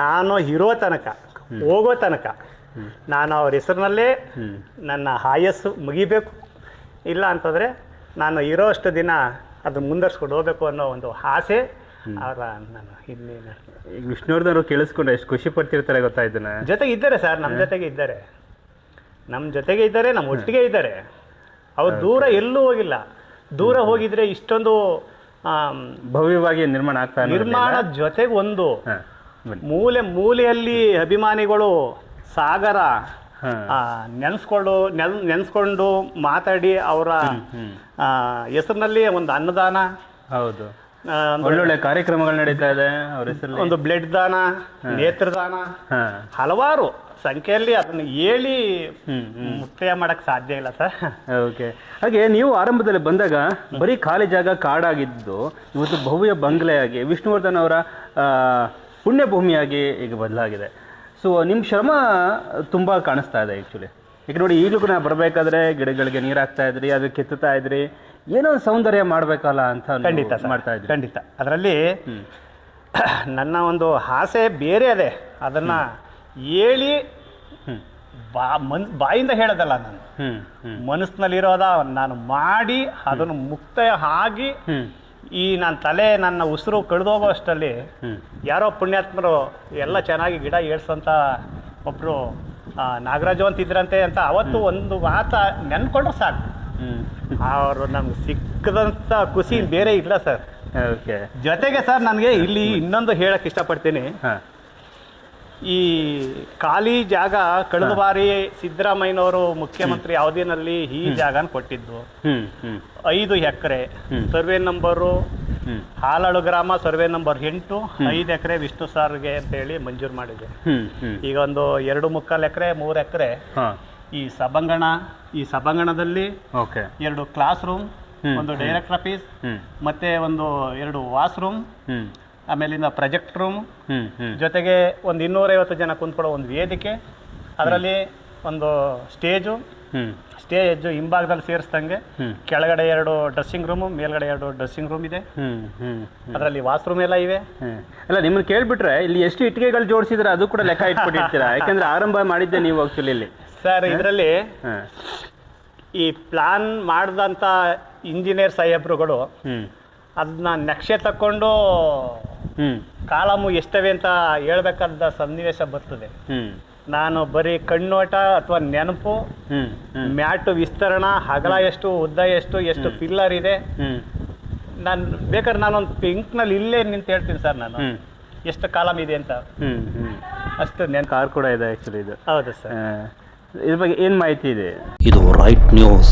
ನಾನು ಇರೋ ತನಕ ಹೋಗೋ ತನಕ ನಾನು ಅವ್ರ ಹೆಸರಿನಲ್ಲೇ ನನ್ನ ಆಯಸ್ಸು ಮುಗಿಬೇಕು. ಇಲ್ಲ ಅಂತಂದರೆ ನಾನು ಇರೋ ಅಷ್ಟು ದಿನ ಅದು ಮುಂದರ್ಸ್ಕೊಂಡು ಹೋಗ್ಬೇಕು ಅನ್ನೋ ಒಂದು ಆಸೆ ಅವರ ನಾನು ಇನ್ನೇನು. ಈಗ ವಿಷ್ಣುವರ್ಧನ್ ಕೇಳಿಸ್ಕೊಂಡು ಎಷ್ಟು ಖುಷಿ ಪಡ್ತಿರ್ತಾರೆ ಗೊತ್ತಾ ಇದನ್ನ ಜೊತೆಗೆ ಇದ್ದಾರೆ ಸರ್ ನಮ್ಮ ಜೊತೆಗೆ ಇದ್ದಾರೆ. ನಮ್ಮ ಜೊತೆಗೆ ಇದ್ದಾರೆ ನಮ್ಮ ಒಟ್ಟಿಗೆ ಇದ್ದಾರೆ. ಅವ್ರು ದೂರ ಎಲ್ಲೂ ಹೋಗಿಲ್ಲ. ದೂರ ಹೋಗಿದ್ರೆ ಇಷ್ಟೊಂದು ಭವ್ಯವಾಗಿ ನಿರ್ಮಾಣ ಆಗ್ತಾ. ನಿರ್ಮಾಣ ಜೊತೆಗೆ ಒಂದು. ಮೂಲೆ ಮೂಲೆಯಲ್ಲಿ ಅಭಿಮಾನಿಗಳು ಸಾಗರ. ನೆನೆಸ್ಕೊಂಡು ನೆನ್ ನೆನೆಸ್ಕೊಂಡು ಮಾತಾಡಿ ಅವರ ಹೆಸರಿನಲ್ಲಿ ಒಂದು ಅನ್ನದಾನ. ಹೌದು. ಒಳ್ಳೊಳ್ಳೆ ಕಾರ್ಯಕ್ರಮಗಳು ನಡೀತಾ ಇದೆ ಅವ್ರ ಹೆಸರು ಒಂದು ಬ್ಲಡ್ ದಾನ ನೇತ್ರದಾನ ಹಲವಾರು ಸಂಖ್ಯೆಯಲ್ಲಿ ಅದನ್ನು ಹೇಳಿ ಮುಕ್ತಾಯ ಮಾಡಕ್ ಸಾಧ್ಯ ಇಲ್ಲ ಸರ್. ಓಕೆ. ಹಾಗೆ ನೀವು ಆರಂಭದಲ್ಲಿ ಬಂದಾಗ ಬರೀ ಖಾಲಿ ಜಾಗ ಕಾಡಾಗಿದ್ದು ಇವತ್ತು ಭವ್ಯ ಬಂಗ್ಲೆಯಾಗಿ ವಿಷ್ಣುವರ್ಧನ್ ಅವರ ಪುಣ್ಯಭೂಮಿಯಾಗಿ ಈಗ ಬದಲಾಗಿದೆ. ಸೊ ನಿಮ್ಮ ಶ್ರಮ ತುಂಬ ಕಾಣಿಸ್ತಾ ಇದೆ ಆ್ಯಕ್ಚುಲಿ ಈಗ ನೋಡಿ ಈಗಲೂ ಕೂಡ ಬರಬೇಕಾದ್ರೆ ಗಿಡಗಳಿಗೆ ನೀರು ಹಾಕ್ತಾ ಇದ್ರಿ ಅದಕ್ಕೆ ಕೆತ್ತುತ್ತಾ ಇದ್ರಿ. ಏನೋ ಸೌಂದರ್ಯ ಮಾಡಬೇಕಲ್ಲ ಅಂತ ಖಂಡಿತ ಸರ್. ಮಾಡ್ತಾ ಇದ್ರಿ ಖಂಡಿತ. ಅದರಲ್ಲಿ <clears throat> ನನ್ನ ಒಂದು ಆಸೆ ಬೇರೆ ಅದೇ. ಅದನ್ನ ಹೇಳಿ ಬಾ ಮನ್ ಬಾಯಿಂದ ಹೇಳೋದಲ್ಲ ನಾನು. ಹ್ಮ್ ಹ್ಮ್. ಮನಸ್ಸಿನಲ್ಲಿರೋದ ನಾನು ಮಾಡಿ ಅದನ್ನು ಮುಕ್ತಾಯ ಆಗಿ ಹ್ಮ್. ಈ ನನ್ನ ತಲೆ ನನ್ನ ಉಸಿರು ಕಳೆದೋಗೋ ಅಷ್ಟರಲ್ಲಿ ಹ್ಮ್. ಯಾರೋ ಪುಣ್ಯಾತ್ಮರು ಎಲ್ಲ ಚೆನ್ನಾಗಿ ಗಿಡ ಏಳ್ಸಂತ ಒಬ್ಬರು ನಾಗರಾಜು ಅಂತ ಇದ್ರಂತೆ ಅಂತ ಅವತ್ತು ಒಂದು ಮಾತ ನೆನ್ಕೊಂಡ್ರೆ ಸಾಕು. ಅವರು ನಮ್ಗೆ ಸಿಕ್ಕದಂಥ ಖುಷಿ ಬೇರೆ ಇಲ್ಲ ಸರ್. ಓಕೆ. ಜೊತೆಗೆ ಸರ್ ನನಗೆ ಇಲ್ಲಿ ಇನ್ನೊಂದು ಹೇಳಕ್ ಇಷ್ಟಪಡ್ತೀನಿ. ಈ ಖಾಲಿ ಜಾಗ ಕಳೆದ ಬಾರಿ ಸಿದ್ದರಾಮಯ್ಯನವರು ಮುಖ್ಯಮಂತ್ರಿ ಅವಧಿನಲ್ಲಿ ಈ ಜಾಗನ ಕೊಟ್ಟಿದ್ದು. ಐದು ಎಕರೆ. ಸರ್ವೆ ನಂಬರು ಹಾಲಳು ಗ್ರಾಮ ಸರ್ವೆ ನಂಬರ್ ಎಂಟು ಐದು ಎಕರೆ ವಿಷ್ಣು ಸಾರ್ಗೆ ಅಂತ ಹೇಳಿ ಮಂಜೂರು ಮಾಡಿದೆ. ಈಗ ಒಂದು ಎರಡು ಮುಕ್ಕಾಲು ಎಕರೆ ಮೂರು ಎಕರೆ. ಈ ಸಭಾಂಗಣ ಈ ಸಭಾಂಗಣದಲ್ಲಿ ಓಕೆ ಎರಡು ಕ್ಲಾಸ್ ರೂಮ್ ಒಂದು ಡೈರೆಕ್ಟರ್ ಆಫೀಸ್ ಮತ್ತೆ ಒಂದು ಎರಡು ವಾಶ್ರೂಮ್ ಆಮೇಲೆ ಆಮೇಲಿಂದ ಪ್ರೊಜೆಕ್ಟ್ ರೂಮ್ ಜೊತೆಗೆ ಒಂದು ಇನ್ನೂರೈವತ್ತು ಜನ ಕುಂತ್ಕೊಳ್ಳೋ ಒಂದು ವೇದಿಕೆ ಅದರಲ್ಲಿ ಒಂದು ಸ್ಟೇಜು ಸ್ಟೇಜ್ ಹಿಂಭಾಗದಲ್ಲಿ ಸೇರಿಸ್ದಂಗೆ ಕೆಳಗಡೆ ಎರಡು ಡ್ರೆಸ್ಸಿಂಗ್ ರೂಮು ಮೇಲ್ಗಡೆ ಎರಡು ಡ್ರೆಸ್ಸಿಂಗ್ ರೂಮ್ ಇದೆ. ಅದರಲ್ಲಿ ವಾಶ್ರೂಮ್ ಎಲ್ಲ ಇವೆ. ಅಲ್ಲ ನಿಮ್ಮನ್ನು ಕೇಳ್ಬಿಟ್ರೆ ಇಲ್ಲಿ ಎಷ್ಟು ಇಟ್ಟಿಗೆಗಳು ಜೋಡಿಸಿದ್ರೆ ಅದು ಕೂಡ ಲೆಕ್ಕ ಇಟ್ಬಿಟ್ಟಿರ್ತೀರಾ? <laughs> ಯಾಕಂದ್ರೆ ಆರಂಭ ಮಾಡಿದ್ದೆ ನೀವು ಆಕ್ಚುಲಿ ಇಲ್ಲಿ. ಸರ್ ಇದರಲ್ಲಿ ಈ ಪ್ಲಾನ್ ಮಾಡಿದಂಥ ಇಂಜಿನಿಯರ್ ಸಾಹೇಬ್ರುಗಳು ಅದನ್ನ ನಕ್ಷೆ ತಕ್ಕೊಂಡು ಕಾಲಮು ಎಷ್ಟವೆ ಅಂತ ಹೇಳ್ಬೇಕಾದ ಸನ್ನಿವೇಶ ಬರ್ತದೆ. ನಾನು ಬರೀ ಕಣ್ಣೋಟ ಅಥವಾ ನೆನಪು ಮ್ಯಾಟು ವಿಸ್ತರಣ ಹಗಲ ಎಷ್ಟು ಉದ್ದ ಎಷ್ಟು ಎಷ್ಟು ಪಿಲ್ಲರ್ ಇದೆ. ನಾನು ಬೇಕಾದ್ರೆ ನಾನೊಂದು ಪಿಂಕ್ನಲ್ಲಿ ಇಲ್ಲೇ ನಿಂತು ಹೇಳ್ತೀನಿ ಸರ್ ನಾನು. ಎಷ್ಟು ಕಾಲಮ್ ಇದೆ ಅಂತ. ಅಷ್ಟು ನೆನ್ ಕಾರ್ ಕೂಡ ಇದೆ ಆಕ್ಚುಲಿ ಇದು. ಹೌದು ಸರ್. ಇದ್ರ ಬಗ್ಗೆ ಏನು ಮಾಹಿತಿ ಇದೆ? ಇದು ರೈಟ್ ನ್ಯೂಸ್